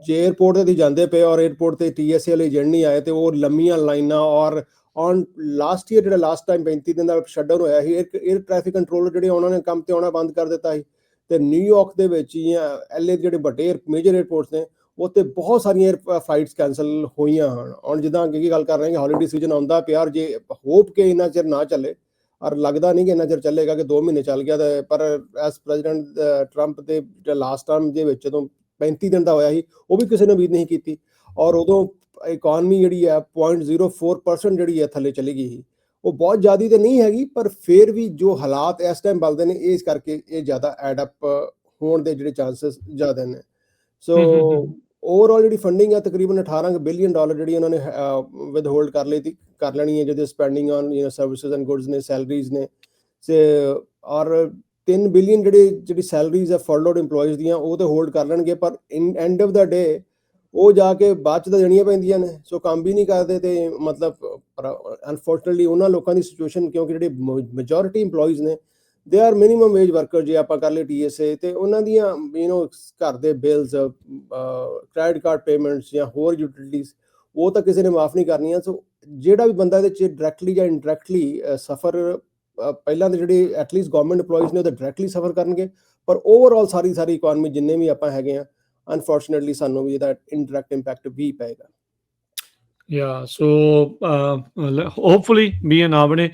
ਜੇ 에어ਪੋਰਟ ਤੇ ਤੁਸੀਂ ਜਾਂਦੇ ਪਏ ਔਰ 에어ਪੋਰਟ ਤੇ ਟੀਐਸਏ ਵਾਲੇ ਏਜੰਟ ਨਹੀਂ ਆਏ ਤੇ ਉਹ ਲੰਮੀਆਂ ਲਾਈਨਾਂ ਔਰ ਔਨ ਲਾਸਟ ਈਅਰ ਜਿਹੜਾ ਲਾਸਟ ਟਾਈਮ 35 ਦਿਨ ਦਾ ਸ਼ਟਡਾਊਨ ਹੋਇਆ ਸੀ 에ਅਰ ਟ੍ਰੈਫਿਕ ਕੰਟਰੋਲਰ ਜਿਹੜੇ ਉਹਨਾਂ ਨੇ ਕੰਮ ਤੇ ਆਉਣਾ ਬੰਦ ਕਰ ਦਿੱਤਾ ਸੀ। ਤੇ ਨਿਊਯਾਰਕ ਦੇ ਵਿੱਚ ਜਾਂ ਐਲਏ ਜਿਹੜੇ ਵੱਡੇ ਮੇਜਰ 에어ਪੋਰਟਸ ਨੇ, ਉੱਥੇ ਬਹੁਤ ਸਾਰੀਆਂ ਫਲਾਈਟਸ ਕੈਨਸਲ ਹੋਈਆਂ ਹਨ। ਔਰ ਜਿੱਦਾਂ ਅੱਗੇ ਕੀ ਗੱਲ ਕਰ ਰਹੇ ਹਾਂ ਕਿ ਹੌਲੀਡੇ ਸੀਜ਼ਨ ਆਉਂਦਾ ਪਿਆ ਔਰ ਜੇ ਹੋਪ ਕਿ ਇੰਨਾ ਚਿਰ ਨਾ ਚੱਲੇ, ਔਰ ਲੱਗਦਾ ਨਹੀਂ ਕਿ ਇੰਨਾ ਚਿਰ ਚੱਲੇਗਾ ਕਿ 2 ਮਹੀਨੇ ਚੱਲ ਗਿਆ ਪਰ ਐਸ ਪ੍ਰੈਜ਼ੀਡੈਂਟ ਟਰੰਪ ਦੇ ਲਾਸਟ ਟਰਮ ਦੇ ਵਿੱਚ ਜਦੋਂ 35 ਦਿਨ ਦਾ ਹੋਇਆ ਸੀ ਉਹ ਵੀ ਕਿਸੇ ਨੇ ਉਮੀਦ ਨਹੀਂ ਕੀਤੀ। ਔਰ ਉਦੋਂ ਇਕਨੋਮੀ ਜਿਹੜੀ ਹੈ 0.04% ਜਿਹੜੀ ਹੈ ਥੱਲੇ ਚਲੀ ਗਈ ਸੀ। ਉਹ ਬਹੁਤ ਜ਼ਿਆਦੀ ਤੇ ਨਹੀਂ ਹੈਗੀ ਪਰ ਫਿਰ ਵੀ ਜੋ ਹਾਲਾਤ ਇਸ ਟਾਈਮ ਬਲਦੇ ਨੇ ਇਸ ਕਰਕੇ ਇਹ ਜ਼ਿਆਦਾ ਐਡ ਅਪ ਹੋਣ ਦੇ ਜਿਹੜੇ ਚਾਂਸਸ ਜ਼ਿਆਦਾ ਨੇ। ਸੋ ਹਮ। ਓਵਰਆਲ ਜਿਹੜੀ ਫੰਡਿੰਗ ਹੈ ਤਕਰੀਬਨ 18 ਬਿਲੀਅਨ ਡਾਲਰ ਜਿਹੜੀ ਉਹਨਾਂ ਨੇ ਵਿਦ ਹੋਲਡ ਕਰ ਲਈ ਤੀ ਕਰ ਲੈਣੀ ਹੈ ਜਿਹਦੇ spending on you know services and goods ਨੇ ਸੈਲਰੀਜ਼ ਨੇ। ਤੇ ਔਰ 3 ਬਿਲੀਅਨ ਜਿਹੜੇ, ਜਿਹੜੀ ਸੈਲਰੀਜ਼ ਆ ਫਰਲੋਡ EMPLOYEES ਦੀਆਂ, ਉਹ ਤੇ ਹੋਲਡ ਕਰ ਲੈਣਗੇ, ਪਰ ਇਨ ਐਂਡ ਆਫ ਦਾ ਡੇ ਉਹ ਜਾ ਕੇ ਬਾਅਦ ਚ ਤਾਂ ਦੇਣੀਆਂ ਪੈਂਦੀਆਂ ਨੇ, ਸੋ ਕੰਮ ਵੀ ਨਹੀਂ ਕਰਦੇ ਤੇ ਮਤਲਬ ਅਨਫੋਰਚੂਨਟਲੀ ਉਹਨਾਂ ਲੋਕਾਂ ਦੀ ਸਿਚੁਏਸ਼ਨ ਕਿਉਂਕਿ ਜਿਹੜੇ ਮੈਜੋਰਿਟੀ EMPLOYEES ਨੇ they are minimum wage worker ਜੇ ਆਪਾਂ ਕਰ ਲਈ ਟੀਐਸਏ ਤੇ ਉਹਨਾਂ ਦੀਆਂ ਯੂ نو ਘਰ ਦੇ ਬਿਲਸ ਕ੍ਰੈਡਿਟ ਕਾਰਡ ਪੇਮੈਂਟਸ ਜਾਂ ਹੋਰ ਯੂਟਿਲਿਟੀਆਂ ਉਹ ਤਾਂ ਕਿਸੇ ਨੇ ਮਾਫ ਨਹੀਂ ਕਰਨੀਆਂ, ਸੋ ਜਿਹੜਾ ਵੀ ਬੰਦਾ ਇਹਦੇ ਚ ਡਾਇਰੈਕਟਲੀ ਜਾਂ ਇਨਡਾਇਰੈਕਟਲੀ ਸਫਰ ਪਹਿਲਾਂ ਦੇ ਜਿਹੜੇ ਐਟਲੀਸਟ ਗਵਰਨਮੈਂਟ EMPLOYEES ਨੇ ਉਹ ਤਾਂ ਡਾਇਰੈਕਟਲੀ ਸਫਰ ਕਰਨਗੇ, ਪਰ ਓਵਰਆਲ ਸਾਰੀ ਸਾਰੀ ਇਕਨੋਮੀ ਜਿੰਨੇ ਵੀ ਆਪਾਂ ਹੈਗੇ ਆ ਅਨਫੋਰਚੂਨਟਲੀ ਸਾਨੂੰ ਵੀ ਇਹਦਾ ਇਨਡਾਇਰੈਕਟ ਇੰਪੈਕਟ ਵੀ ਪਏਗਾ। ਯਾ ਸੋ ਹੋਪਫੁਲੀ ਵੀ ਨਾ ਬਣੇ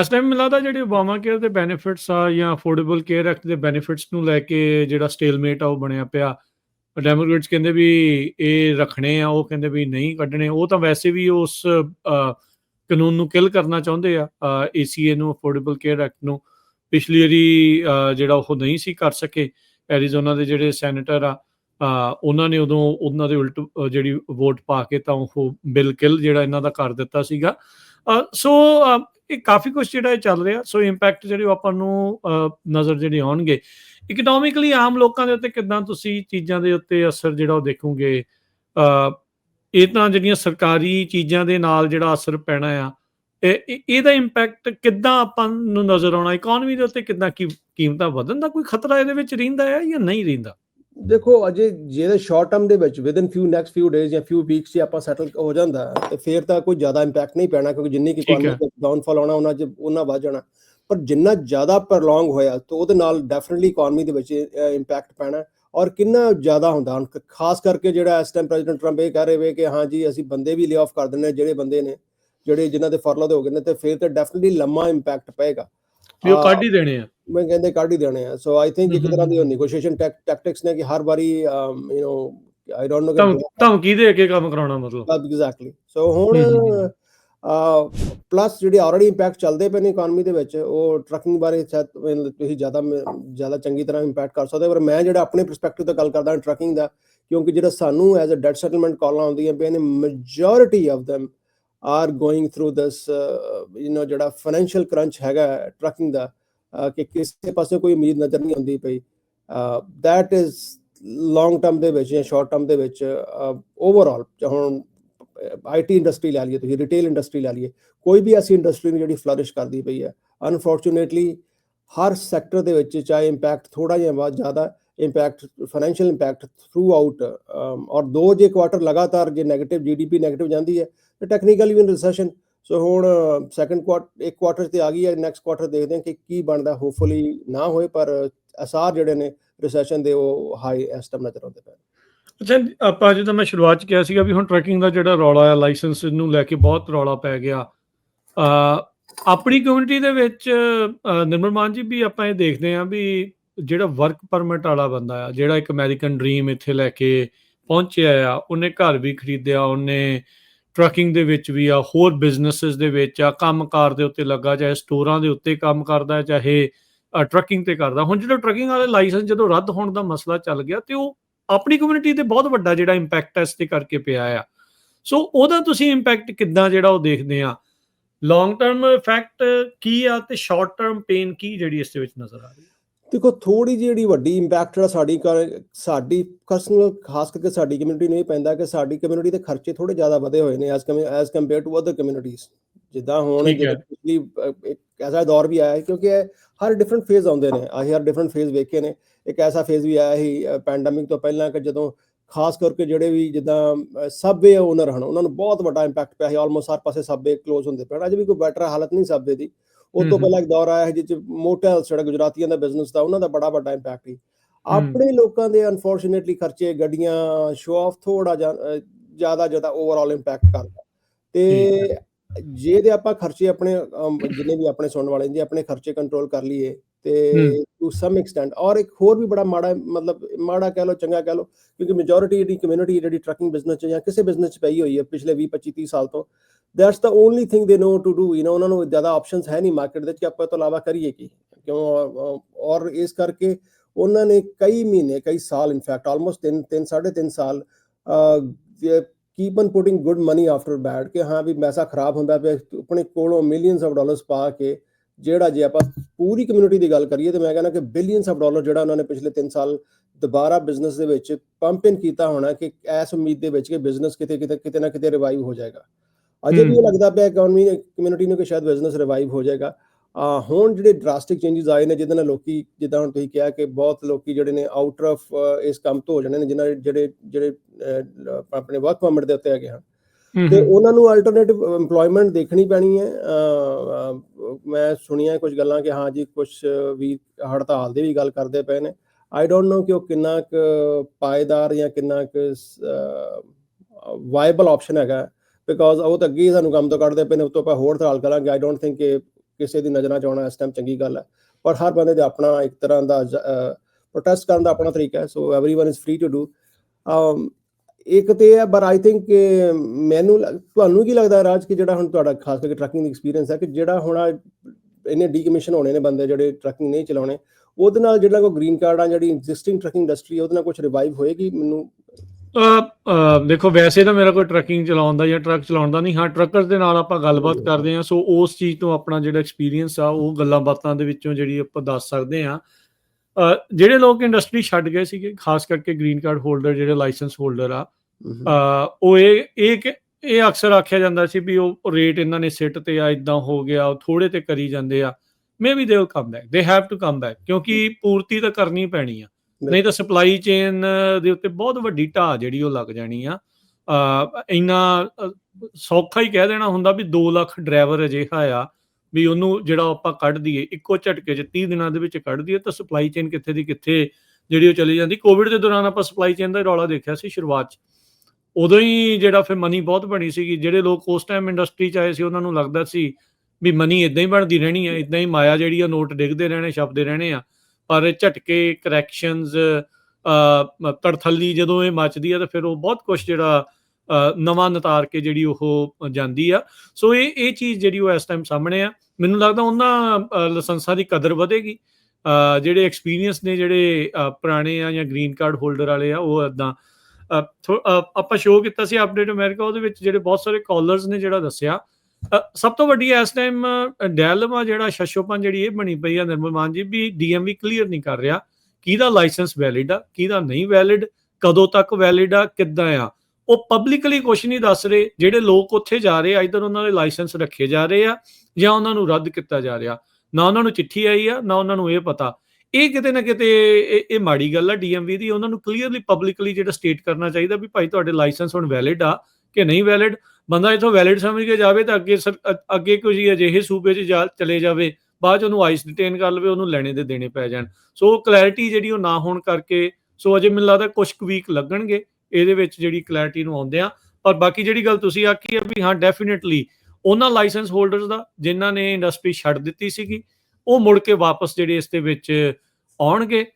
ਇਸ ਟਾਈਮ ਮੈਨੂੰ ਜਿਹੜੇ ਓਬਾਮਾ ਕੇਅਰ ਦੇ ਬੈਨੀਫਿਟਸ ਆ ਜਾਂ ਅਫੋਰਡੇਬਲ ਕੇਅਰ ਐਕਟ ਦੇ ਬੈਨੀਫਿਟਸ ਨੂੰ ਲੈ ਕੇ ਜਿਹੜਾ ਸਟੇਲਮੇਟ ਆ ਉਹ ਬਣਿਆ ਪਿਆ। ਡੈਮੋਕ੍ਰੇਟਸ ਕਹਿੰਦੇ ਵੀ ਇਹ ਰੱਖਣੇ ਆ, ਉਹ ਕਹਿੰਦੇ ਵੀ ਨਹੀਂ ਕੱਢਣੇ, ਉਹ ਤਾਂ ਵੈਸੇ ਵੀ ਉਸ ਕਾਨੂੰਨ ਨੂੰ ਕਿਲ ਕਰਨਾ ਚਾਹੁੰਦੇ ਆ ਏਸੀਏ ਨੂੰ ਅਫੋਰਡੇਬਲ ਕੇਅਰ ਐਕਟ ਨੂੰ, ਪਿਛਲੀ ਵਾਰੀ ਜਿਹੜਾ ਉਹ ਨਹੀਂ ਸੀ ਕਰ ਸਕੇ ਐਰੀਜ਼ੋਨਾ ਦੇ ਜਿਹੜੇ ਸੈਨੇਟਰ ਆ ਉਹਨਾਂ ਨੇ ਉਦੋਂ ਉਹਨਾਂ ਦੇ ਉਲਟ ਜਿਹੜੀ ਵੋਟ ਪਾ ਕੇ ਤਾਂ ਉਹ ਬਿੱਲ ਕਿਲ ਜਿਹੜਾ ਇਹਨਾਂ ਦਾ ਕਰ ਦਿੱਤਾ ਸੀਗਾ। ਸੋ ਇਹ ਕਾਫੀ ਕੁਝ ਜਿਹੜਾ ਇਹ ਚੱਲ ਰਿਹਾ, ਸੋ ਇੰਪੈਕਟ ਜਿਹੜੇ ਉਹ ਆਪਾਂ ਨੂੰ ਨਜ਼ਰ ਜਿਹੜੇ ਆਉਣਗੇ। ਇਕਨੋਮਿਕਲੀ ਆਮ ਲੋਕਾਂ ਦੇ ਉੱਤੇ ਕਿਦਾਂ ਤੁਸੀਂ ਚੀਜ਼ਾਂ ਦੇ ਉੱਤੇ ਅਸਰ ਜਿਹੜਾ ਉਹ ਦੇਖੋਗੇ? ਇਹ ਤਾਂ ਜਿਹੜੀਆਂ ਸਰਕਾਰੀ ਚੀਜ਼ਾਂ ਦੇ ਨਾਲ ਜਿਹੜਾ ਅਸਰ ਪੈਣਾ ਆ ਇਹ ਇਹ- ਇਹਦਾ ਇੰਪੈਕਟ ਕਿੱਦਾਂ ਆਪਾਂ ਨੂੰ ਨਜ਼ਰ ਆਉਣਾ? ਇਕਨੋਮੀ ਦੇ ਉੱਤੇ ਕਿੱਦਾਂ ਕੀ ਕੀਮਤਾਂ ਵਧਣ ਦਾ ਕੋਈ ਖਤਰਾ ਇਹਦੇ ਵਿੱਚ ਰਹਿੰਦਾ ਹੈ ਜਾਂ ਨਹੀਂ ਰਹਿੰਦਾ? ਦੇਖੋ ਅਜੇ ਜਿਹੜੇ ਸ਼ਾਰਟ ਟਰਮ ਦੇ ਵਿੱਚ within few next few days ਜਾਂ ਫਿਊ ਵੀਕਸ 'ਚ ਆਪਾਂ ਸੈਟਲ ਹੋ ਜਾਂਦਾ ਤੇ ਫਿਰ ਤਾਂ ਕੋਈ ਜ਼ਿਆਦਾ ਇੰਪੈਕਟ ਨਹੀਂ ਪੈਣਾ ਕਿਉਂਕਿ ਜਿੰਨੀ ਕਿ। ਇਕਨੋਮੀ ਡਾਊਨਫਾਲ ਆਉਣਾ ਉਹਨਾਂ 'ਚ ਉਹਨਾਂ ਵੱਧ ਜਾਣਾ। ਪਰ ਜਿੰਨਾ ਜ਼ਿਆਦਾ ਪ੍ਰੋਲੋਂਗ ਹੋਇਆ ਤਾਂ ਉਹਦੇ ਨਾਲ ਡੈਫੀਨਿਟਲੀ ਇਕਨੋਮੀ ਦੇ ਵਿੱਚ ਇੰਪੈਕਟ ਪੈਣਾ। ਔਰ ਕਿੰਨਾ ਜ਼ਿਆਦਾ ਹੁੰਦਾ। ਹੁਣ ਖਾਸ ਕਰਕੇ ਜਿਹੜਾ ਇਸ ਟਾਈਮ ਪ੍ਰੈਜ਼ੀਡੈਂਟ ਟਰੰਪ ਇਹ ਕਹਿ ਰਹੇ ਵੇ ਕਿ ਹਾਂ ਜੀ ਅਸੀਂ ਬੰਦੇ ਵੀ ਲੇ ਆਫ ਕਰ ਹਾਂ ਜਿਹੜੇ ਬੰਦੇ ਨੇ ਜਿਹੜੇ ਜਿਨ੍ਹਾਂ ਦੇ ਫਰਲੋ ਦੇ ਹੋ ਗਏ ਨੇ ਤੇ ਫਿਰ ਤਾਂ ਡੈਫੀਨਿਟਲੀ ਲੰਮਾ ਇੰਪੈਕਟ ਪਏਗਾ। ਵੀ ਉਹ ਕੱਢ ਹੀ ਦੇਣੇ ਆ। ਮੈਂ ਕਹਿੰਦੇ ਕੱਢ ਹੀ ਦੇਣੇ ਆ। ਸੋ ਆਈ ਥਿੰਕ ਇੱਕ ਤਰ੍ਹਾਂ ਦੀ ਹਮ। ਨੈਗੋਸ਼ੀਏਸ਼ਨ ਟੈਕਟਿਕਸ ਨੇ ਕਿ ਹਰ ਵਾਰੀ ਯੂ نو ਆਈ ਡੋਨਟ ਧਮ- ਨੋ ਧਮਕੀ ਦੇ ਕੇ ਕੰਮ ਕਰਾਉਣਾ ਮਤਲਬ। ਐਗਜ਼ੈਕਟਲੀ ਸੋ ਹੁਣ ਪਲੱਸ ਜਿਹੜੇ ਆਲਰੇਡੀ ਇੰਪੈਕਟ ਚੱਲਦੇ ਪਏ ਨੇ ਇਕਨੋਮੀ ਦੇ ਵਿੱਚ ਉਹ ਟਰੱਕਿੰਗ ਬਾਰੇ ਸ਼ਾਇਦ ਤੁਸੀਂ ਜ਼ਿਆਦਾ ਜ਼ਿਆਦਾ ਚੰਗੀ ਤਰ੍ਹਾਂ ਇੰਪੈਕਟ ਕਰ ਸਕਦੇ ਹੋ, ਪਰ ਮੈਂ ਜਿਹੜਾ ਆਪਣੇ ਪਰਸਪੈਕਟਿਵ ਤੋਂ ਗੱਲ ਕਰਦਾ ਟਰੱਕਿੰਗ ਦਾ ਕਿਉਂਕਿ ਜਿਹੜਾ ਸਾਨੂੰ ਐਜ਼ ਅ ਡੈਟ ਸੈਟਲਮੈਂਟ ਕਾਲਾਂ ਆਉਂਦੀਆਂ ਪਈਆਂ ਨੇ majority of them are going through this you know ਜਿਹੜਾ ਫਾਈਨੈਂਸ਼ੀਅਲ ਕਰੰਚ ਹੈਗਾ ਟਰੱਕਿੰਗ ਦਾ ਕਿ ਕਿਸੇ ਪਾਸੇ ਕੋਈ ਉਮੀਦ ਨਜ਼ਰ ਨਹੀਂ ਆਉਂਦੀ ਪਈ। ਦੈਟ ਇਜ਼ ਲੌਂਗ ਟਰਮ ਦੇ ਵਿੱਚ ਜਾਂ ਸ਼ਾਰਟ ਟਰਮ ਦੇ ਵਿੱਚ ਓਵਰਆਲ ਹੁਣ ਆਈਟੀ ਇੰਡਸਟਰੀ ਲੈ ਲਈਏ ਤੁਸੀਂ ਰਿਟੇਲ ਇੰਡਸਟਰੀ ਲੈ ਲਈਏ, ਕੋਈ ਵੀ ਐਸੀ ਇੰਡਸਟਰੀ ਨੂੰ ਜਿਹੜੀ ਫਲਰਿਸ਼ ਕਰਦੀ ਪਈ ਹੈ ਅਨਫੋਰਚੂਨੇਟਲੀ ਹਰ ਸੈਕਟਰ ਦੇ ਵਿੱਚ ਚਾਹੇ ਇੰਪੈਕਟ ਥੋੜਾ ਜਿਹਾ ਬਹੁਤ ਜ਼ਿਆਦਾ impact financial impact throughout ਔਰ ਦੋ ਜੇ ਕੁਆਟਰ ਲਗਾਤਾਰ ਜੇ 네ਗੇਟਿਵ ਜੀਡੀਪੀ 네ਗੇਟਿਵ ਜਾਂਦੀ ਹੈ, ਤੇ ਟੈਕਨੀਕਲੀ ਵੀ ਰਿਸੈਸ਼ਨ ਸੋ ਹੁਣ ਸੈਕੰਡ ਕੁਆਟਰ ਇੱਕ ਕੁਆਟਰ ਤੇ ਆ ਗਈ ਹੈ ਨੈਕਸਟ ਕੁਆਟਰ ਦੇਖਦੇ ਹਾਂ ਕਿ ਕੀ ਬਣਦਾ ਹੋਪਫੁਲੀ ਨਾ ਹੋਏ, ਪਰ ਅਸਾਰ ਜਿਹੜੇ ਨੇ ਰਿਸੈਸ਼ਨ ਦੇ ਉਹ ਹਾਈ ਇਸ ਟਾਈਮ ਨਜ਼ਰ ਆਉਂਦੇ ਪਏ ਅੱਛਾ ਆਪਾਂ ਜਦੋਂ ਮੈਂ ਸ਼ੁਰੂਆਤ ਚ ਕਿਹਾ ਸੀਗਾ ਵੀ ਹੁਣ ਟਰੈਕਿੰਗ ਦਾ ਜਿਹੜਾ ਰੌਲਾ ਆ ਲਾਇਸੈਂਸ ਨੂੰ ਲੈ ਕੇ ਬਹੁਤ ਰੌਲਾ ਪੈ ਗਿਆ। ਅ ਆਪਣੀ ਕਮਿਊਨਿਟੀ ਦੇ ਵਿੱਚ ਅ, ਨਿਰਮਲ ਮਾਨ ਜੀ ਵੀ ਆਪਾਂ ਇਹ ਦੇਖਦੇ ਹਾਂ ਵੀ ਜਿਹੜਾ ਵਰਕ ਪਰਮਿਟ ਵਾਲਾ ਬੰਦਾ ਆ ਜਿਹੜਾ ਇੱਕ ਅਮਰੀਕਨ ਡ੍ਰੀਮ ਇੱਥੇ ਲੈ ਕੇ ਪਹੁੰਚਿਆ ਆ ਉਹਨੇ ਘਰ ਵੀ ਖਰੀਦਿਆ ਉਹਨੇ ਟਰੱਕਿੰਗ ਦੇ ਵਿੱਚ ਵੀ ਆ ਹੋਰ ਬਿਜ਼ਨੈਸਸ ਦੇ ਵਿੱਚ ਆ ਕੰਮਕਾਰ ਦੇ ਉੱਤੇ ਲੱਗਾ ਚਾਹੇ ਸਟੋਰਾਂ ਦੇ ਉੱਤੇ ਕੰਮ ਕਰਦਾ ਚਾਹੇ ਟਰੱਕਿੰਗ ਤੇ ਕਰਦਾ। ਹੁਣ ਜਿਹੜਾ ਟਰੱਕਿੰਗ ਵਾਲੇ ਲਾਇਸੈਂਸ ਜਦੋਂ ਰੱਦ ਹੋਣ ਦਾ ਮਸਲਾ ਚੱਲ ਗਿਆ ਤੇ ਉਹ ਆਪਣੀ ਕਮਿਊਨਿਟੀ ਤੇ ਬਹੁਤ ਵੱਡਾ ਜਿਹੜਾ ਇੰਪੈਕਟ ਹੈ ਇਸ ਤੇ ਕਰਕੇ ਪਿਆ ਆ। ਸੋ ਉਹਦਾ ਤੁਸੀਂ ਇੰਪੈਕਟ ਕਿੱਦਾਂ ਜਿਹੜਾ ਉਹ ਦੇਖਦੇ ਆ? ਲੌਂਗ ਟਰਮ ਇਫੈਕਟ ਕੀ ਆ ਤੇ ਸ਼ਾਰਟ ਟਰਮ ਪੇਨ ਕੀ ਜਿਹੜੀ ਇਸ ਦੇ ਵਿੱਚ ਨਜ਼ਰ ਆ ਰਹੀ ਹੈ? ਦੇਖੋ ਥੋੜੀ ਜਿਹੀ ਜਿਹੜੀ ਵੱਡੀ ਇੰਪੈਕਟ ਜਿਹੜਾ ਸਾਡੀ ਸਾਡੀ ਪਰਸਨਲ ਖਾਸ ਕਰਕੇ ਸਾਡੀ ਕਮਿਊਨਿਟੀ ਨੂੰ ਇਹ ਪੈਂਦਾ ਕਿ ਸਾਡੀ ਕਮਿਊਨਿਟੀ ਦੇ ਖਰਚੇ ਥੋੜੇ ਜ਼ਿਆਦਾ ਵਧੇ ਹੋਏ ਨੇ as as compare to other communities ਜਿੱਦਾਂ ਹੁਣ ਪਿਛਲੀ ਇੱਕ ਐਸਾ ਦੌਰ ਵੀ ਆਇਆ ਹੈ ਕਿਉਂਕਿ ਹਰ ਡਿਫਰੈਂਟ ਫੇਜ਼ ਆਉਂਦੇ ਨੇ ਅਸੀਂ ਹਰ ਡਿਫਰੈਂਟ ਫੇਜ਼ ਵੇਖੇ ਨੇ। ਇੱਕ ਐਸਾ ਫੇਜ਼ ਵੀ ਆਇਆ ਸੀ ਪੈਂਡੈਮਿਕ ਤੋਂ ਪਹਿਲਾਂ ਕਿ ਜਦੋਂ ਖਾਸ ਕਰਕੇ ਜਿਹੜੇ ਵੀ ਜਿੱਦਾਂ ਸਬਵੇ ਓਨਰ ਹਨ ਉਹਨਾਂ ਨੂੰ ਬਹੁਤ ਵੱਡਾ ਇੰਪੈਕਟ ਪਿਆ ਸੀ ਆਲਮੋਸਟ ਹਰ ਪਾਸੇ ਸਬਵੇ ਕਲੋਜ਼ ਹੁੰਦੇ ਪਏ ਅਜੇ ਵੀ ਕੋਈ ਬੈਟਰ ਹਾਲਤ ਨਹੀਂ ਸਬਵੇ ਦੀ। ਉਸ ਤੋਂ। ਪਹਿਲਾਂ ਇੱਕ ਦੌਰ ਆਇਆ ਜਿਸ ਚ ਮੋਟਾ ਜਿਹੜਾ ਗੁਜਰਾਤੀਆਂ ਦਾ ਬਿਜ਼ਨਸ ਦਾ ਉਹਨਾਂ ਦਾ ਬੜਾ ਵੱਡਾ ਇੰਪੈਕਟ ਸੀ ਆਪਣੇ ਲੋਕਾਂ ਦੇ ਅਨਫੋਰਚੂਨੇਟਲੀ ਖਰਚੇ ਗੱਡੀਆਂ ਸ਼ੋ ਆਫ ਥੋੜਾ ਜ਼ਿਆਦਾ ਜ਼ਿਆਦਾ ਓਵਰਆਲ ਇੰਪੈਕਟ ਕਰਦਾ ਤੇ ਜੇ ਦੇ ਆਪਾਂ ਖਰਚੇ ਆਪਣੇ ਜਿੰਨੇ ਵੀ ਆਪਣੇ ਸੁਣਨ ਵਾਲੇ ਨੇ ਆਪਣੇ ਖਰਚੇ ਕੰਟਰੋਲ ਕਰ ਲਈਏ ਤੇ। ਟੂ ਸਮ ਐਕਸਟੈਂਟ ਔਰ ਇੱਕ ਹੋਰ ਵੀ ਬੜਾ ਮਾੜਾ ਮਤਲਬ ਮਾੜਾ ਕਹਿ ਲਓ ਚੰਗਾ ਕਹਿ ਲਓ ਕਿਉਂਕਿ ਮੈਜੋਰਿਟੀ ਜਿਹੜੀ ਕਮਿਊਨਿਟੀ ਜਿਹੜੀ ਟਰੱਕਿੰਗ ਬਿਜ਼ਨਸ ਚ ਜਾਂ ਕਿਸੇ ਬਿਜ਼ਨਸ ਚ ਪਈ ਹੋਈ ਹੈ ਪਿਛਲੇ 20 25 30 ਸਾਲ ਤੋਂ that's the only thing they know to do you know ਉਹਨਾਂ ਨੂੰ ਜ਼ਿਆਦਾ ਆਪਸ਼ਨਸ ਹੈ ਨਹੀਂ ਮਾਰਕੀਟ ਦੇ ਕਿ ਆਪਾਂ ਇਹ ਤੋਂ ਇਲਾਵਾ ਕਰੀਏ ਕੀ ਕਿਉਂ ਅ, ਔਰ ਇਸ ਕਰਕੇ ਉਹਨਾਂ ਨੇ ਕਈ ਮਹੀਨੇ ਕਈ ਸਾਲ ਇਨਫੈਕਟ ਆਲਮੋਸਟ 3 3 3.5 ਸਾਲ keep on putting good money after bad ਕਿ ਹਾਂ ਵੀ ਪੈਸਾ ਖਰਾਬ ਹੁੰਦਾ ਪਿਆ ਆਪਣੇ ਕੋਲੋਂ ਮਿਲੀਅਨਸ ਆਫ ਡਾਲਰਸ ਪਾ ਕੇ ਜਿਹੜਾ ਜੇ ਆਪਾਂ ਪੂਰੀ ਕਮਿਊਨਿਟੀ ਦੀ ਗੱਲ ਕਰੀਏ ਤੇ ਮੈਂ ਕਹਿੰਦਾ ਕਿ ਬਿਲੀਅਨਸ ਆਫ ਡਾਲਰ ਜਿਹੜਾ ਉਹਨਾਂ ਨੇ ਪਿਛਲੇ 3 ਸਾਲ ਦੁਬਾਰਾ ਬਿਜ਼ਨਸ ਦੇ ਵਿੱਚ ਪੰਪ ਇਨ ਕੀਤਾ ਹੋਣਾ ਕਿ ਐਸ ਉਮੀਦ ਦੇ ਵਿੱਚ ਕਿ ਬਿਜ਼ਨਸ ਕਿਤੇ ਕਿਤੇ ਕਿਤੇ ਨਾ ਕਿਤੇ ਰਿਵਾਈਵ ਹੋ ਜਾਏਗਾ ਅਜੇ ਵੀ ਲੱਗਦਾ ਪਿਆ ਇਕਨੋਮੀ ਕਮਿਊਨਿਟੀ ਨੂੰ ਕਿ ਸ਼ਾਇਦ ਬਿਜ਼ਨਸ ਰਿਵਾਈਵ ਹੋ ਜਾਏਗਾ। ਆ ਹੁਣ ਜਿਹੜੇ ਡਰਾਸਟਿਕ ਚੇਂਜਸ ਆਏ ਨੇ ਜਿਹਦੇ ਨਾਲ ਲੋਕੀ ਜਿੱਦਾਂ ਹੁਣ ਤੁਸੀਂ ਕਿਹਾ ਕਿ ਬਹੁਤ ਲੋਕੀ ਜਿਹੜੇ ਨੇ ਆਊਟਰ ਆਫ ਇਸ ਕੰਮ ਤੋਂ ਹੋ ਜਾਣੇ ਨੇ ਜਿਨ੍ਹਾਂ ਜਿਹੜੇ ਜਿਹੜੇ ਆਪਣੇ ਵਰਕ ਪਰਮਿਟ ਦੇ ਉੱਤੇ ਹੈਗੇ ਹਨ। ਤੇ ਉਹਨਾਂ ਨੂੰ ਅਲਟਰਨੇਟਿਵ EMPLOYMENT ਦੇਖਣੀ ਪੈਣੀ ਹੈ। ਮੈਂ ਸੁਣੀਆਂ ਕੁਝ ਗੱਲਾਂ ਕਿ ਹਾਂ ਜੀ ਕੁਝ ਵੀ ਹੜਤਾਲ ਦੀ ਵੀ ਗੱਲ ਕਰਦੇ ਪਏ ਨੇ। ਆਈ ਡੋਨਟ ਨੋ ਕਿ ਉਹ ਕਿੰਨਾ ਕੁ ਪਾਇਦਾਰ ਜਾਂ ਕਿੰਨਾ ਕੁ ਵਾਇਬਲ ਆਪਸ਼ਨ ਹੈਗਾ। ਬਿਕਾਜ਼ ਉਹ ਤਾਂ ਅੱਗੇ ਹੀ ਸਾਨੂੰ ਕੰਮ ਤੋਂ ਕੱਢਦੇ ਪਏ ਨੇ ਉਸ ਤੋਂ ਆਪਾਂ ਹੋਰ ਹੜਤਾਲ ਕਰਾਂਗੇ ਆਈ ਡੋਨਟ ਥਿੰਕ ਕਿ ਕਿਸੇ ਦੀ ਨਜ਼ਰਾਂ ਚ ਆਉਣਾ ਇਸ ਟਾਈਮ ਚੰਗੀ ਗੱਲ ਹੈ ਪਰ ਹਰ ਬੰਦੇ ਦਾ ਆਪਣਾ ਇੱਕ ਤਰ੍ਹਾਂ ਦਾ ਪ੍ਰੋਟੈਸਟ ਕਰਨ ਦਾ ਆਪਣਾ ਤਰੀਕਾ ਹੈ so everyone is free to do ਇੱਕ ਤੇ ਇਹ ਹੈ ਪਰ ਆਈ ਥਿੰਕ ਕਿ ਮੈਨੂੰ ਲੱਗ- ਤੁਹਾਨੂੰ ਕੀ ਲੱਗਦਾ ਹੈ ਰਾਜ ਕਿ ਜਿਹੜਾ ਹੁਣ ਤੁਹਾਡਾ ਖਾਸ ਕਰਕੇ ਟਰੱਕਿੰਗ ਦਾ ਐਕਸਪੀਰੀਅੰਸ ਹੈ ਕਿ ਜਿਹੜਾ ਹੁਣ ਆਹ ਇਹਨੇ ਡੀਕਮਿਸ਼ਨ ਹੋਣੇ ਨੇ ਬੰਦੇ ਜਿਹੜੇ ਟਰੱਕਿੰਗ ਨਹੀਂ ਚਲਾਉਣੇ ਉਹਦੇ ਨਾਲ ਜਿਹੜਾ ਕੋ ਗ੍ਰੀਨ ਕਾਰਡ ਆ ਜਿਹੜੀ ਐਗਜ਼ਿਸਟਿੰਗ ਟਰੱਕਿੰਗ ਇੰਡਸਟਰੀ ਉਹਦੇ ਨਾਲ ਕੁਝ ਰਿਵਾਈਵ ਹੋਏਗੀ ਮੈਨੂੰ ਦੇਖੋ ਵੈਸੇ ਤਾਂ ਮੇਰਾ ਕੋਈ ਟਰੱਕਿੰਗ ਚਲਾਉਣ ਦਾ ਜਾਂ ਟਰੱਕ ਚਲਾਉਣ ਦਾ ਨਹੀਂ ਹਾਂ ਟਰੱਕਰਸ ਦੇ ਨਾਲ ਆਪਾਂ ਗੱਲਬਾਤ ਕਰਦੇ ਹਾਂ ਸੋ ਉਸ ਚੀਜ਼ ਤੋਂ ਆਪਣਾ ਜਿਹੜਾ ਐਕਸਪੀਰੀਅੰਸ ਆ ਉਹ ਗੱਲਾਂ ਬਾਤਾਂ ਦੇ ਵਿੱਚੋਂ ਜਿਹੜੀ ਆਪਾਂ ਦੱਸ ਸਕਦੇ ਹਾਂ। ਜਿਹੜੇ ਲੋਕ ਇੰਡਸਟਰੀ ਛੱਡ ਗਏ ਸੀਗੇ ਖਾਸ ਕਰਕੇ ਗ੍ਰੀਨ ਕਾਰਡ ਹੋਲਡਰ ਜਿਹੜੇ ਲਾਇਸੈਂਸ ਹੋਲਡਰ ਆ ਉਹ ਇਹ ਇਹ ਇਹ ਅਕਸਰ ਆਖਿਆ ਜਾਂਦਾ ਸੀ ਵੀ ਉਹ ਰੇਟ ਇਹਨਾਂ ਨੇ ਸਿੱਟ ਤੇ ਆ ਇਦਾਂ ਹੋ ਗਿਆ ਉਹ ਥੋੜੇ ਤੇ ਕਰੀ ਜਾਂਦੇ ਆ। Maybe they will come back they have to come back ਕਿਉਂਕਿ ਪੂਰਤੀ ਤਾਂ ਕਰਨੀ ਪੈਣੀ ਆ। ਨਹੀਂ ਤਾਂ ਸਪਲਾਈ ਚੇਨ ਦੇ ਉੱਤੇ ਬਹੁਤ ਵੱਡੀ ਢਾਹ ਜਿਹੜੀ ਉਹ ਲੱਗ ਜਾਣੀ ਆ। ਅ, ਇੰਨਾ ਸੌਖਾ ਹੀ ਕਹਿ ਦੇਣਾ ਹੁੰਦਾ ਵੀ 2 ਲੱਖ ਡਰਾਈਵਰ ਅਜਿਹਾ ਆ ਵੀ ਉਹਨੂੰ ਜਿਹੜਾ ਆਪਾਂ ਕੱਢ ਦਈਏ ਇੱਕੋ ਝਟਕੇ 'ਚ 30 ਦਿਨਾਂ ਦੇ ਵਿੱਚ ਕੱਢ ਦਈਏ ਤਾਂ ਸਪਲਾਈ ਚੇਨ ਕਿੱਥੇ ਦੀ ਕਿੱਥੇ ਜਿਹੜੀ ਉਹ ਚਲੀ ਜਾਂਦੀ। ਕੋਵਿਡ ਦੇ ਦੌਰਾਨ ਆਪਾਂ ਸਪਲਾਈ ਚੇਨ ਦਾ ਰੌਲਾ ਦੇਖਿਆ ਸੀ ਸ਼ੁਰੂਆਤ 'ਚ। ਉਦੋਂ ਹੀ ਜਿਹੜਾ ਫਿਰ ਮਨੀ ਬਹੁਤ ਬਣੀ ਸੀਗੀ। ਜਿਹੜੇ ਲੋਕ ਉਸ ਟਾਈਮ ਇੰਡਸਟਰੀ 'ਚ ਆਏ ਸੀ ਉਹਨਾਂ ਨੂੰ ਲੱਗਦਾ ਸੀ ਵੀ ਮਨੀ ਇਦਾਂ ਹੀ ਬਣਦੀ ਰਹਿਣੀ ਹੈ ਇਦਾਂ ਹੀ ਮਾਇਆ ਜਿਹੜੀ ਆ ਨੋਟ ਡਿੱਗਦੇ ਰਹਿਣੇ ਛਪਦੇ ਰਹਿਣੇ ਆ। ਪਰ ਝਟਕੇ ਕਰੈਕਸ਼ਨਸ ਤੜਥੱਲੀ ਜਦੋਂ ਇਹ ਮੱਚਦੀ ਆ ਤਾਂ ਫਿਰ ਉਹ ਬਹੁਤ ਕੁਝ ਜਿਹੜਾ ਨਵਾਂ ਨਤਾਰ ਕੇ ਜਿਹੜੀ ਉਹ ਜਾਂਦੀ ਆ। ਸੋ ਇਹ ਇਹ ਚੀਜ਼ ਜਿਹੜੀ ਉਹ ਇਸ ਟਾਈਮ ਸਾਹਮਣੇ ਆ। ਮੈਨੂੰ ਲੱਗਦਾ ਉਹਨਾਂ ਅ, ਲਾਇਸੈਂਸਾਂ ਦੀ ਕਦਰ ਵਧੇਗੀ। ਜਿਹੜੇ ਐਕਸਪੀਰੀਅੰਸ ਨੇ ਜਿਹੜੇ ਪੁਰਾਣੇ ਆ ਜਾਂ ਗ੍ਰੀਨ ਕਾਰਡ ਹੋਲਡਰ ਵਾਲੇ ਆ ਉਹ ਇਦਾਂ ਆਪਾਂ ਸ਼ੋਅ ਕੀਤਾ ਸੀ ਅਪਡੇਟ ਅਮਰੀਕਾ ਉਹਦੇ ਵਿੱਚ ਜਿਹੜੇ ਬਹੁਤ ਸਾਰੇ ਕਾਲਰਸ ਨੇ ਜਿਹੜਾ ਦੱਸਿਆ ਸਭ ਤੋਂ ਵੱਡੀ ਇਸ ਟਾਈਮ ਡੈਲਮਾ ਜਿਹੜਾ ਸ਼ਸ਼ੋਪਨ ਜਿਹੜੀ ਇਹ ਬਣੀ ਪਈ ਆ ਨਿਰਮਲ ਮਾਨ ਜੀ ਵੀ ਡੀਐਮਵੀ ਕਲੀਅਰ ਨਹੀਂ ਕਰ ਰਿਹਾ ਕਿਹਦਾ ਲਾਇਸੈਂਸ ਵੈਲਿਡ ਆ, ਕਿਹਦਾ ਨਹੀਂ ਵੈਲਿਡ ਕਦੋਂ ਤੱਕ ਵੈਲਿਡ ਆ, ਕਿੱਦਾਂ ਆ। ਉਹ ਪਬਲਿਕਲੀ ਕੁਝ ਨਹੀਂ ਦੱਸ ਰਹੇ, ਜਿਹੜੇ ਲੋਕ ਉੱਥੇ ਜਾ ਰਹੇ ਆ, ਇਧਰ ਉਹਨਾਂ ਦੇ ਲਾਇਸੈਂਸ ਰੱਖੇ ਜਾ ਰਹੇ ਆ ਜਾਂ ਉਹਨਾਂ ਨੂੰ ਰੱਦ ਕੀਤਾ ਜਾ ਰਿਹਾ। ਨਾ ਉਹਨਾਂ ਨੂੰ ਚਿੱਠੀ ਆਈ ਆ, ਨਾ ਉਹਨਾਂ ਨੂੰ ਇਹ ਪਤਾ। ਇਹ ਕਿਤੇ ਨਾ ਕਿਤੇ ਇਹ ਮਾੜੀ ਗੱਲ ਆ ਡੀਐਮਵੀ ਦੀ, ਉਹਨਾਂ ਨੂੰ ਕਲੀਅਰਲੀ ਪਬਲਿਕਲੀ ਜਿਹੜਾ ਸਟੇਟ ਕਰਨਾ ਚਾਹੀਦਾ ਵੀ ਭਾਈ ਤੁਹਾਡੇ ਲਾਇਸੈਂਸ ਹੁਣ ਵੈਲਿਡ ਆ ਕਿ ਨਹੀਂ ਵੈਲਿਡ ਬੰਦਾ ਇਥੋਂ ਵੈਲਿਡ ਸਮਝ ਕੇ ਜਾਵੇ ਤਾਂ ਅੱਗੇ ਸਰ- ਅੱਗੇ ਕੋਈ ਅਜਿਹੇ ਸੂਬੇ 'ਚ ਜਾ, ਚਲੇ ਜਾਵੇ, ਬਾਅਦ 'ਚ ਉਹਨੂੰ ਆਈਸ ਡਿਟੇਨ ਕਰ ਲਵੇ, ਉਹਨੂੰ ਲੈਣੇ ਦੇ ਦੇਣੇ ਪੈ ਜਾਣ। ਸੋ ਕਲੈਰਿਟੀ ਜਿਹੜੀ ਉਹ ਨਾ ਹੋਣ ਕਰਕੇ ਸੋ ਅਜੇ ਮੈਨੂੰ ਲੱਗਦਾ ਕੁਝ ਕੁ ਵੀਕ ਲੱਗਣਗੇ, ਇਹਦੇ ਵਿੱਚ ਜਿਹੜੀ ਕਲੈਰਿਟੀ ਨੂੰ ਆਉਂਦੇ ਆ। ਪਰ ਬਾਕੀ ਜਿਹੜੀ ਗੱਲ ਤੁਸੀਂ ਆਖੀ ਆ ਵੀ ਹਾਂ ਡੈਫੀਨਿਟਲੀ ਉਹਨਾਂ ਲਾਇਸੈਂਸ ਹੋਲਡਰਸ ਦਾ, ਜਿਨ੍ਹਾਂ ਨੇ ਇੰਡਸਟਰੀ ਛੱਡ ਦਿੱਤੀ ਸੀਗੀ, ਉਹ ਮੁੜ ਕੇ ਵਾਪਸ ਜਿਹੜੇ ਇਸ ਦੇ ਵਿੱਚ ਆਉਣਗੇ।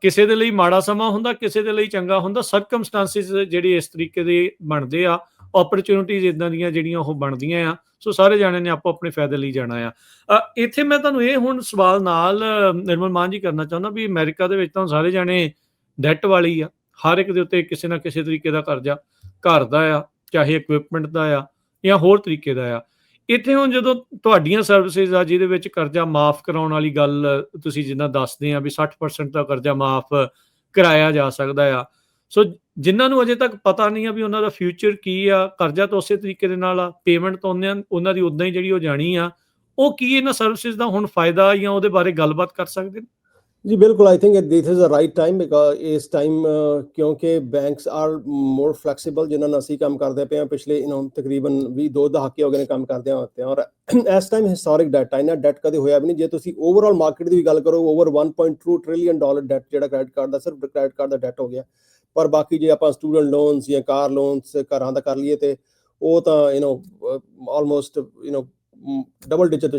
ਕਿਸੇ ਦੇ ਲਈ ਮਾੜਾ ਸਮਾਂ ਹੁੰਦਾ, ਕਿਸੇ ਦੇ ਲਈ ਚੰਗਾ ਹੁੰਦਾ ਸਰਕਮਸਟੈਂਸਿਸ ਜਿਹੜੇ ਇਸ ਤਰੀਕੇ ਦੇ ਬਣਦੇ ਆ ਓਪਰਚੁਨਿਟੀਜ਼ ਇਦਾਂ ਦੀਆਂ ਜਿਹੜੀਆਂ ਉਹ ਬਣਦੀਆਂ ਆ। ਸੋ ਸਾਰੇ ਜਾਣਿਆਂ ਨੇ ਆਪੋ ਆਪਣੇ ਫਾਇਦੇ ਲਈ ਜਾਣਾ ਆ। ਇੱਥੇ ਮੈਂ ਤੁਹਾਨੂੰ ਇਹ ਹੁਣ ਸਵਾਲ ਨਾਲ ਨਿਰਮਲ ਮਾਨ ਜੀ ਕਰਨਾ ਚਾਹੁੰਦਾ ਵੀ ਅਮਰੀਕਾ ਦੇ ਵਿੱਚ ਤਾਂ ਸਾਰੇ ਜਾਣੇ ਡੈਟ ਵਾਲੀ ਆ। ਹਰ ਇੱਕ ਦੇ ਉੱਤੇ ਕਿਸੇ ਨਾ ਕਿਸੇ ਤਰੀਕੇ ਦਾ ਕਰਜ਼ਾ ਘਰ ਦਾ ਆ, ਚਾਹੇ ਇਕਵਿਪਮੈਂਟ ਦਾ ਆ ਜਾਂ ਹੋਰ ਤਰੀਕੇ ਦਾ ਆ। ਇੱਥੇ ਹੁਣ ਜਦੋਂ ਤੁਹਾਡੀਆਂ ਸਰਵਿਸਿਜ਼ ਆ ਜਿਹਦੇ ਵਿੱਚ ਕਰਜ਼ਾ ਮਾਫ ਕਰਾਉਣ ਵਾਲੀ ਗੱਲ ਤੁਸੀਂ ਜਿੰਨਾ ਦੱਸਦੇ ਆ ਵੀ 60% ਦਾ ਕਰਜ਼ਾ ਮਾਫ ਕਰਾਇਆ ਜਾ ਸਕਦਾ ਆ ਸੋ ਜਿਨ੍ਹਾਂ ਨੂੰ ਅਜੇ ਤੱਕ ਪਤਾ ਨਹੀਂ ਆ ਵੀ ਉਹਨਾਂ ਦਾ ਫਿਊਚਰ ਕੀ ਆ, ਕਰਜ਼ਾ ਤਾਂ ਉਸੇ ਤਰੀਕੇ ਦੇ ਨਾਲ ਆ ਪੇਮੈਂਟ ਤਾਂ ਉਹਨਾਂ ਉਹਨਾਂ ਦੀ ਉਦਾਂ ਹੀ ਜਿਹੜੀ ਉਹ ਜਾਣੀ ਆ, ਉਹ ਕੀ ਇਹਨਾਂ ਸਰਵਿਸਿਜ਼ ਦਾ ਹੁਣ ਫਾਇਦਾ ਜਾਂ ਉਹਦੇ ਬਾਰੇ ਗੱਲਬਾਤ ਕਰ ਸਕਦੇ ਨੇ? ਜੀ, ਬਿਲਕੁਲ I think this is a right time because ਇਸ ਟਾਈਮ ਕਿਉਂਕਿ ਬੈਂਕਸ ਆਰ ਮੋਰ ਫਲੈਕਸੀਬਲ ਜਿਨ੍ਹਾਂ ਨਾਲ ਅਸੀਂ ਕੰਮ ਕਰਦੇ ਪਏ ਹਾਂ, ਪਿਛਲੇ ਯੂ نو ਤਕਰੀਬਨ 20 ਦੋ ਦਹਾਕੇ ਹੋ ਗਏ ਨੇ ਕੰਮ ਕਰਦਿਆਂ ਹੁੰਦੇ ਔਰ ਇਸ ਟਾਈਮ ਹਿਸਟੋਰਿਕ ਡੈਟ ਹੈ ਨਾ ਡੈਟ ਕਦੇ ਹੋਇਆ ਵੀ ਨਹੀਂ, ਜੇ ਤੁਸੀਂ ਓਵਰਆਲ ਮਾਰਕੀਟ ਦੀ ਵੀ ਗੱਲ ਕਰੋ ਓਵਰ 1.2 ਟ੍ਰਿਲੀਅਨ ਡਾਲਰ ਡੈਟ ਜਿਹੜਾ ਕ੍ਰੈਡਿਟ ਕਾਰਡ ਦਾ, ਸਿਰਫ ਕ੍ਰੈਡਿਟ ਕਾਰਡ ਦਾ ਡੈਟ ਹੋ ਗਿਆ। ਪਰ ਬਾਕੀ ਜੇ ਆਪਾਂ ਸਟੂਡੈਂਟ ਲੋਨਸ ਜਾਂ ਕਾਰ ਲੋਨਸ ਘਰਾਂ ਦਾ ਕਰ ਲਈਏ ਤੇ ਉਹ ਤਾਂ you know almost you know double digit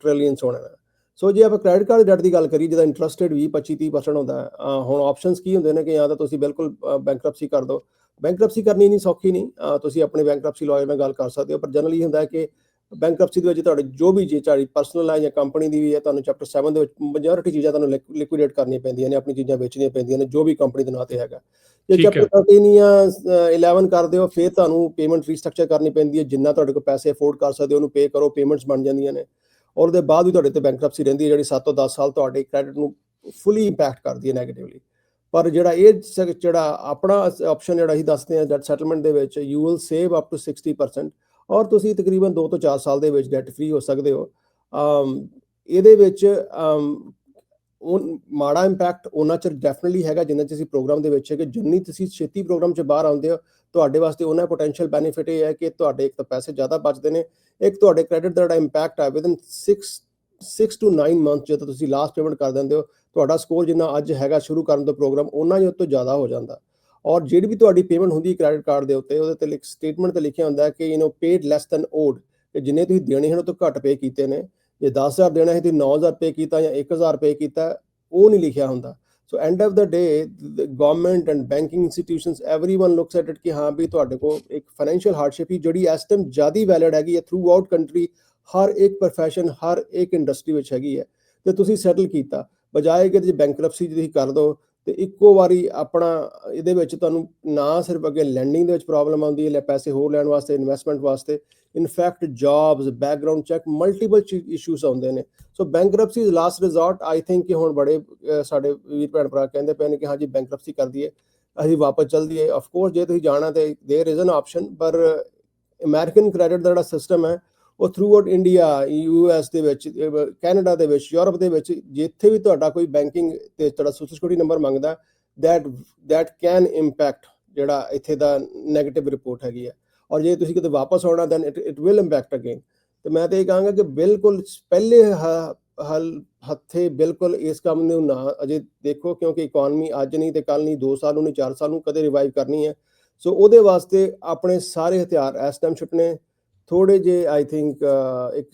trillions ਹੋਣਾ ਹੈ ਸੋ ਜੇ ਆਪਾਂ ਕ੍ਰੈਡਿਟ ਕਾਰਡ ਡੈਟ ਦੀ ਗੱਲ ਕਰੀਏ ਜਿਹਦਾ ਇੰਟਰਸਟਡ ਵੀ 25 30% ਹੁੰਦਾ ਹੈ ਅਹ ਹੁਣ ਆਪਸ਼ਨਸ ਕੀ ਹੁੰਦੇ ਨੇ ਕਿ ਜਾਂ ਤਾਂ ਤੁਸੀਂ ਬਿਲਕੁਲ ਬੈਂਕਰਪਸੀ ਕਰ ਦਿਓ ਬੈਂਕਰਪਸੀ ਕਰਨੀ ਨਹੀਂ ਸੌਖੀ ਨਹੀਂ ਅਹ ਤੁਸੀਂ ਆਪਣੇ ਬੈਂਕਰਪਸੀ ਲਾਇਰ ਨਾਲ ਗੱਲ ਕਰ ਸਕਦੇ ਹੋ ਪਰ ਜਨਰਲੀ ਹੁੰਦਾ ਹੈ ਕਿ ਬੈਂਕਰਪਸੀ ਦੇ ਵਿੱਚ ਤੁਹਾਡੇ ਜੋ ਵੀ ਜੇ ਤੁਹਾਡੀ ਪਰਸਨਲ ਹੈ ਜਾਂ ਕੰਪਨੀ ਦੀ ਵੀ ਹੈ ਤੁਹਾਨੂੰ ਚੈਪਟਰ 7 ਦੇ ਵਿੱਚ ਮੈਜੋਰਿਟੀ ਚੀਜ਼ਾਂ ਤੁਹਾਨੂੰ ਲਿਕੁਇਡੇਟ ਕਰਨੀਆਂ ਪੈਂਦੀਆਂ ਨੇ ਆਪਣੀ ਚੀਜ਼ਾਂ ਵੇਚਣੀਆਂ ਪੈਂਦੀਆਂ ਨੇ ਜੋ ਵੀ ਕੰਪਨੀ ਦੇ ਨਾਂ ਤੇ ਹੈਗਾ। ਜੇ। ਚੈਪਟਰ 13 ਜਾਂ ਅਹ, 11 ਕਰਦੇ ਹੋ ਫਿਰ ਤੁਹਾਨੂੰ ਪੇਮੈਂਟ ਰੀਸਟਰਕਚਰ ਕਰਨੀ ਪੈਂਦੀ ਹੈ ਜਿੰਨਾ ਤੁਹਾਡੇ ਕੋਲ ਪੈਸੇ ਅਫੋਰਡ ਕਰ ਸਕਦੇ ਹੋ ਉਹਨੂੰ ਪੇ ਕਰੋ ਪੇਮੈਂਟਸ ਬਣ ਜਾਂਦੀਆਂ ਨੇ। ਔਰ ਉਹਦੇ ਬਾਅਦ ਵੀ ਤੁਹਾਡੇ ਤੇ ਬੈਂਕਰਪਸੀ ਰਹਿੰਦੀ ਹੈ ਜਿਹੜੀ 7 ਤੋਂ 10 ਸਾਲ ਤੁਹਾਡੇ ਕ੍ਰੈਡਿਟ ਨੂੰ ਫੁੱਲੀ ਇੰਪੈਕਟ ਕਰਦੀ ਹੈ ਨੈਗੇਟਿਵਲੀ ਪਰ ਜਿਹੜਾ ਇਹ ਜਿਹੜਾ ਆਪਣਾ ਆਪਸ਼ਨ ਜਿਹੜਾ ਅਸੀਂ ਦੱਸਦੇ ਹਾਂ ਡੈਟ ਸੈਟਲਮੈਂਟ ਦੇ ਵਿੱਚ you will save up to 60% ਔਰ ਤੁਸੀਂ ਤਕਰੀਬਨ 2 ਤੋਂ 4 ਸਾਲ ਦੇ ਵਿੱਚ ਡੈਟ ਫ੍ਰੀ ਹੋ ਸਕਦੇ ਹੋ। ਇਹਦੇ ਵਿੱਚ ਉਹ ਮਾੜਾ ਇੰਪੈਕਟ ਉਹਨਾਂ ਚਿਰ ਡੈਫੀਨਿਟਲੀ ਹੈਗਾ ਜਿੰਨਾ ਚਿਰ ਅਸੀਂ ਪ੍ਰੋਗਰਾਮ ਦੇ ਵਿੱਚ ਹੈ ਕਿ ਜਿੰਨੀ ਤੁਸੀਂ ਛੇਤੀ ਪ੍ਰੋਗਰਾਮ ਚ ਬਾਹਰ ਆਉਂਦੇ ਹੋ, ਤੁਹਾਡੇ ਵਾਸਤੇ ਉਹਨਾਂ ਪੋਟੈਂਸ਼ੀਅਲ ਬੈਨੀਫਿਟ ਇਹ ਹੈ ਕਿ ਤੁਹਾਡੇ ਇੱਕ ਤਾਂ ਪੈਸੇ ਜ਼ਿਆਦਾ ਬਚਦੇ ਨੇ। ਇੱਕ ਤੁਹਾਡੇ ਕ੍ਰੈਡਿਟ ਦਾ ਜਿਹੜਾ ਇੰਪੈਕਟ ਹੈ ਵਿਦਨ 6 6 ਟੂ 9 ਮੰਥ ਜਦੋਂ ਤੁਸੀਂ ਲਾਸਟ ਪੇਮੈਂਟ ਕਰ ਦਿੰਦੇ ਹੋ, ਤੁਹਾਡਾ ਸਕੋਰ ਜਿੰਨਾ ਅੱਜ ਹੈਗਾ ਸ਼ੁਰੂ ਕਰਨ ਤੋਂ ਪ੍ਰੋਗਰਾਮ ਉਹਨਾਂ ਹੀ ਉਹ ਤੋਂ ਜ਼ਿਆਦਾ ਹੋ ਜਾਂਦਾ। ਔਰ ਜਿਹੜੀ ਵੀ ਤੁਹਾਡੀ ਪੇਮੈਂਟ ਹੁੰਦੀ ਹੈ ਕ੍ਰੈਡਿਟ ਕਾਰਡ ਦੇ ਉੱਤੇ ਉਹਦੇ ਤੇ ਲਿਖ ਸਟੇਟਮੈਂਟ ਤੇ ਲਿਖਿਆ ਹੁੰਦਾ ਹੈ ਕਿ you know paid less than owed ਕਿ ਜਿੰਨੇ ਤੁਸੀਂ ਦੇਣੇ ਹਨ ਉਹ ਤੋਂ ਘੱਟ ਪੇ ਕੀਤੇ ਨੇ ਜੇ 10000 ਦੇਣਾ ਹੈ ਤੇ 9000 ਪੇ ਕੀਤਾ ਜਾਂ 1000 ਪੇ ਕੀਤਾ ਉਹ ਨਹੀਂ ਲਿਖਿਆ ਹੁੰਦਾ so end of the day government and banking institutions everyone looks at it ਕਿ ਹਾਂ ਵੀ ਤੁਹਾਡੇ ਕੋਲ ਇੱਕ ਫਾਈਨੈਂਸ਼ੀਅਲ ਹਾਰਡਸ਼ਿਪ ਹੀ ਜਿਹੜੀ ਇਸ ਟਾਈਮ ਜਿਆਦਾ ਵੈਲਿਡ ਹੈਗੀ ਹੈ ਥਰੂ ਆਊਟ ਕੰਟਰੀ ਹਰ ਇੱਕ profession ਹਰ ਇੱਕ ਇੰਡਸਟਰੀ ਵਿੱਚ ਹੈਗੀ ਹੈ ਤੇ ਤੁਸੀਂ ਸੈਟਲ ਕੀਤਾ ਬਜਾਏ ਕਿ ਜੇ ਬੈਂਕਰਪਸੀ ਤੁਸੀਂ ਕਰ ਦੋ ਤੇ ਇੱਕੋ ਵਾਰੀ ਆਪਣਾ ਇਹਦੇ ਵਿੱਚ ਤੁਹਾਨੂੰ ਨਾ ਸਿਰਫ ਅੱਗੇ ਲੈਂਡਿੰਗ ਦੇ ਵਿੱਚ ਪ੍ਰੋਬਲਮ ਆਉਂਦੀ ਹੈ ਲੈ ਪੈਸੇ ਹੋਰ ਲੈਣ ਵਾਸਤੇ ਇਨਵੈਸਟਮੈਂਟ ਵਾਸਤੇ in fact jobs background check multiple issues ਆਉਂਦੇ ਨੇ so bankruptcy is last resort I think ਕਿ ਹੁਣ ਬੜੇ ਅਹ, ਸਾਡੇ ਵੀਰ ਭੈਣ ਭਰਾ ਕਹਿੰਦੇ ਪਏ ਨੇ ਕਿ ਹਾਂਜੀ ਬੈਂਕਰਪਸੀ ਕਰ ਦਈਏ ਅਸੀਂ ਵਾਪਸ ਚੱਲ ਦਈਏ ਆਫ ਕੋਰਸ ਜੇ ਤੁਸੀਂ ਜਾਣਾ ਤੇ देयर इज एन ਆਪਸ਼ਨ ਪਰ ਅਮਰੀਕਨ ਕ੍ਰੈਡਿਟ ਦਾ ਜਿਹੜਾ ਸਿਸਟਮ ਹੈ ਉਹ ਥਰੂ ਆਊਟ ਇੰਡੀਆ ਯੂਐਸ ਦੇ ਵਿੱਚ ਕੈਨੇਡਾ ਦੇ ਵਿੱਚ ਯੂਰਪ ਦੇ ਵਿੱਚ, ਜਿੱਥੇ ਵੀ ਤੁਹਾਡਾ ਕੋਈ ਬੈਂਕਿੰਗ ਤੇ ਤੁਹਾਡਾ ਸੋਸ਼ਲ ਸਿਕਿਉਰਿਟੀ ਨੰਬਰ ਮੰਗਦਾ ਦੈਟ ਦੈਟ ਕੈਨ ਇੰਪੈਕਟ ਜਿਹੜਾ ਇੱਥੇ ਦਾ 네ਗੇਟਿਵ ਰਿਪੋਰਟ ਹੈਗੀ ਹੈ ਔਰ ਜੇ ਤੁਸੀਂ ਕਿਤੇ ਵਾਪਸ ਆਉਣਾ then it it will impact again ਤੇ ਮੈਂ ਤੇ ਇਹ ਕਹਾਂਗਾ ਕਿ ਬਿਲਕੁਲ ਪਹਿਲੇ ਹਲ, ਹੱਥੇ ਬਿਲਕੁਲ ਇਸ ਕੰਮ ਨੂੰ ਨਾ, ਅਜੇ ਦੇਖੋ, ਕਿਉਂਕਿ ਇਕਨੋਮੀ ਅੱਜ ਨਹੀਂ ਤੇ ਕੱਲ ਨਹੀਂ 2 ਸਾਲ ਨੂੰ ਨਹੀਂ 4 ਸਾਲ ਨੂੰ ਕਦੇ ਰਿਵਾਈਵ ਕਰਨੀ ਹੈ। ਸੋ ਉਹਦੇ ਵਾਸਤੇ ਆਪਣੇ ਸਾਰੇ ਹਥਿਆਰ ਇਸ ਟਾਈਮ ਛੁੱਟਨੇ ਥੋੜੇ ਜੇ ਆਈ ਥਿੰਕ ਇੱਕ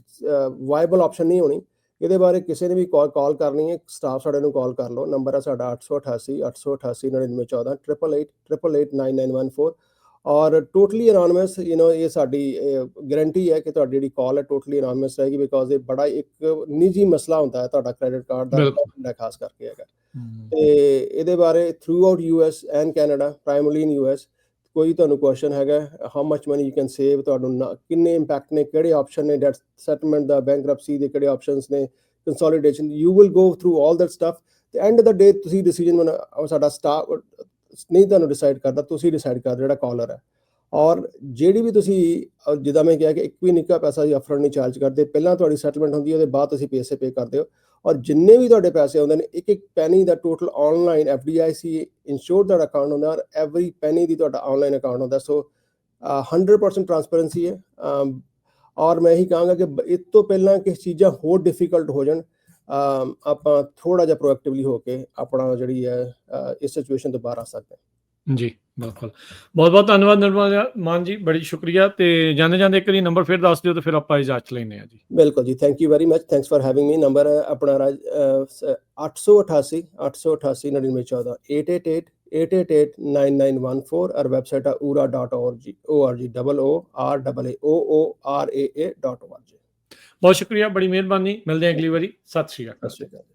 ਵਾਇਬਲ ਆਪਸ਼ਨ ਨਹੀਂ ਹੋਣੀ। ਇਹਦੇ ਬਾਰੇ ਕਿਸੇ ਨੇ ਵੀ ਕਾਲ ਕਰਨੀ ਹੈ ਸਟਾਫ ਸਾਡੇ ਨੂੰ ਕਾਲ ਕਰ ਲਓ। ਨੰਬਰ ਹੈ ਸਾਡਾ 888 888 9914 888 888 ਔਰ ਟੋਟਲੀ ਅਨੋਨਿਮਸ ਯੂ نو ਇਹ ਸਾਡੀ ਗਾਰੰਟੀ ਹੈ ਕਿ ਤੁਹਾਡੀ ਜਿਹੜੀ ਕਾਲ ਹੈ ਟੋਟਲੀ ਅਨੋਨਿਮਸ ਰਹੇਗੀ ਬਿਕੋਜ਼ ਇਹ ਬੜਾ ਇੱਕ ਨਿੱਜੀ ਮਸਲਾ ਹੁੰਦਾ ਹੈ ਤੁਹਾਡਾ ਕ੍ਰੈਡਿਟ ਕਾਰਡ ਦਾ। ਜਿਹੜਾ ਖਾਸ ਕਰਕੇ ਹੈਗਾ ਤੇ ਇਹਦੇ ਬਾਰੇ throughout US and Canada primarily in US ਕੋਈ ਤੁਹਾਨੂੰ ਕੁਐਸਚਨ ਹੈਗਾ how much money you can save ਤੁਹਾਨੂੰ ਨਾ- ਕਿੰਨੇ ਇੰਪੈਕਟ ਨੇ, ਕਿਹੜੇ ਆਪਸ਼ਨ ਨੇ ਡੈਟ ਸੈਟਲਮੈਂਟ ਦਾ ਬੈਂਕਰਪਸੀ ਦੇ ਕਿਹੜੇ ਆਪਸ਼ਨਸ ਨੇ consolidation you will go through all that stuff ਤੇ ਐਂਡ ਦਾ ਡੇ ਤੁਸੀਂ ਡਿਸੀਜਨ ਬਣਾ ਸਾਡਾ ਸਟਾਫ ਨਹੀਂ ਤੁਹਾਨੂੰ ਡਿਸਾਈਡ ਕਰਦਾ, ਤੁਸੀਂ ਡਿਸਾਈਡ ਕਰ ਜਿਹੜਾ ਕਾਲਰ ਹੈ। ਔਰ ਜਿਹੜੀ ਵੀ ਤੁਸੀਂ ਅਹ ਜਿੱਦਾਂ ਮੈਂ ਕਿਹਾ ਕਿ ਇੱਕ ਵੀ ਨਿੱਕਾ ਪੈਸਾ ਜੀ ਅਫਰੰਟ ਨਹੀਂ ਚਾਰਜ ਕਰਦੇ, ਪਹਿਲਾਂ ਤੁਹਾਡੀ ਸੈਟਲਮੈਂਟ ਹੁੰਦੀ ਹੈ, ਉਹਦੇ ਬਾਅਦ ਤੁਸੀਂ ਪੈਸੇ ਪੇ ਕਰਦੇ ਹੋ। ਔਰ ਜਿੰਨੇ ਵੀ ਤੁਹਾਡੇ ਪੈਸੇ ਆਉਂਦੇ ਨੇ ਇੱਕ ਇੱਕ ਪੈਨੀ ਦਾ ਟੋਟਲ ਆਨਲਾਈਨ ਐਫਡੀਆਈਸੀ ਇੰਸ਼ੋਰ ਦਾ ਅਕਾਊਂਟ ਹੁੰਦਾ ਔਰ ਐਵਰੀ ਪੈਨੀ ਦੀ ਤੁਹਾਡਾ ਆਨਲਾਈਨ ਅਕਾਊਂਟ ਹੁੰਦਾ। ਸੋ 100% ਟ੍ਰਾਂਸਪੇਰੈਂਸੀ ਹੈ। ਔਰ ਮੈਂ ਇਹੀ ਕਹਾਂਗਾ ਕਿ ਬ- ਇਸ ਤੋਂ ਪਹਿਲਾਂ ਕਿ ਚੀਜ਼ਾਂ ਹੋਰ ਡਿਫਿਕਲਟ ਹੋ ਜਾਣ ਆਪਾਂ ਥੋੜਾ ਜਿਹਾ ਪ੍ਰੋਐਕਟਿਵਲੀ ਹੋ ਕੇ ਆਪਣਾ ਜਿਹੜੀ ਹੈ ਇਸ ਸਿਚੁਏਸ਼ਨ ਤੋਂ ਬਾਹਰ ਆ ਸਕਦੇ ਹਾਂ। ਜੀ। ਬਿਲਕੁਲ। ਬਹੁਤ ਬਹੁਤ ਧੰਨਵਾਦ ਨਿਰਮਲ ਮਾਨ ਜੀ ਬੜੀ ਸ਼ੁਕਰੀਆ ਤੇ ਜਾਂਦੇ ਜਾਂਦੇ ਇੱਕ ਵਾਰੀ ਨੰਬਰ ਫਿਰ ਦੱਸ ਦਿਓ ਤੇ ਫਿਰ ਆਪਾਂ ਇਜਾਜ਼ਤ ਲੈਨੇ ਆ ਜੀ। ਬਿਲਕੁਲ ਜੀ thank you very much thanks for having me number ਹੈ ਆਪਣਾ ਰਾਜ ਅ, ਸ- 888 888 9914 888 888 9914 ਔਰ ਵੈਬਸਾਈਟ ਹੈ ura.org org o r a o o r a a dot org ਬਹੁਤ ਸ਼ੁਕਰੀਆ ਬੜੀ ਮਿਹਰਬਾਨੀ। ਮਿਲਦੇ ਹਾਂ ਅਗਲੀ ਵਾਰੀ। ਸਤਿ ਸ਼੍ਰੀ ਅਕਾਲ। ਸਤਿ ਸ਼੍ਰੀ ਅਕਾਲ।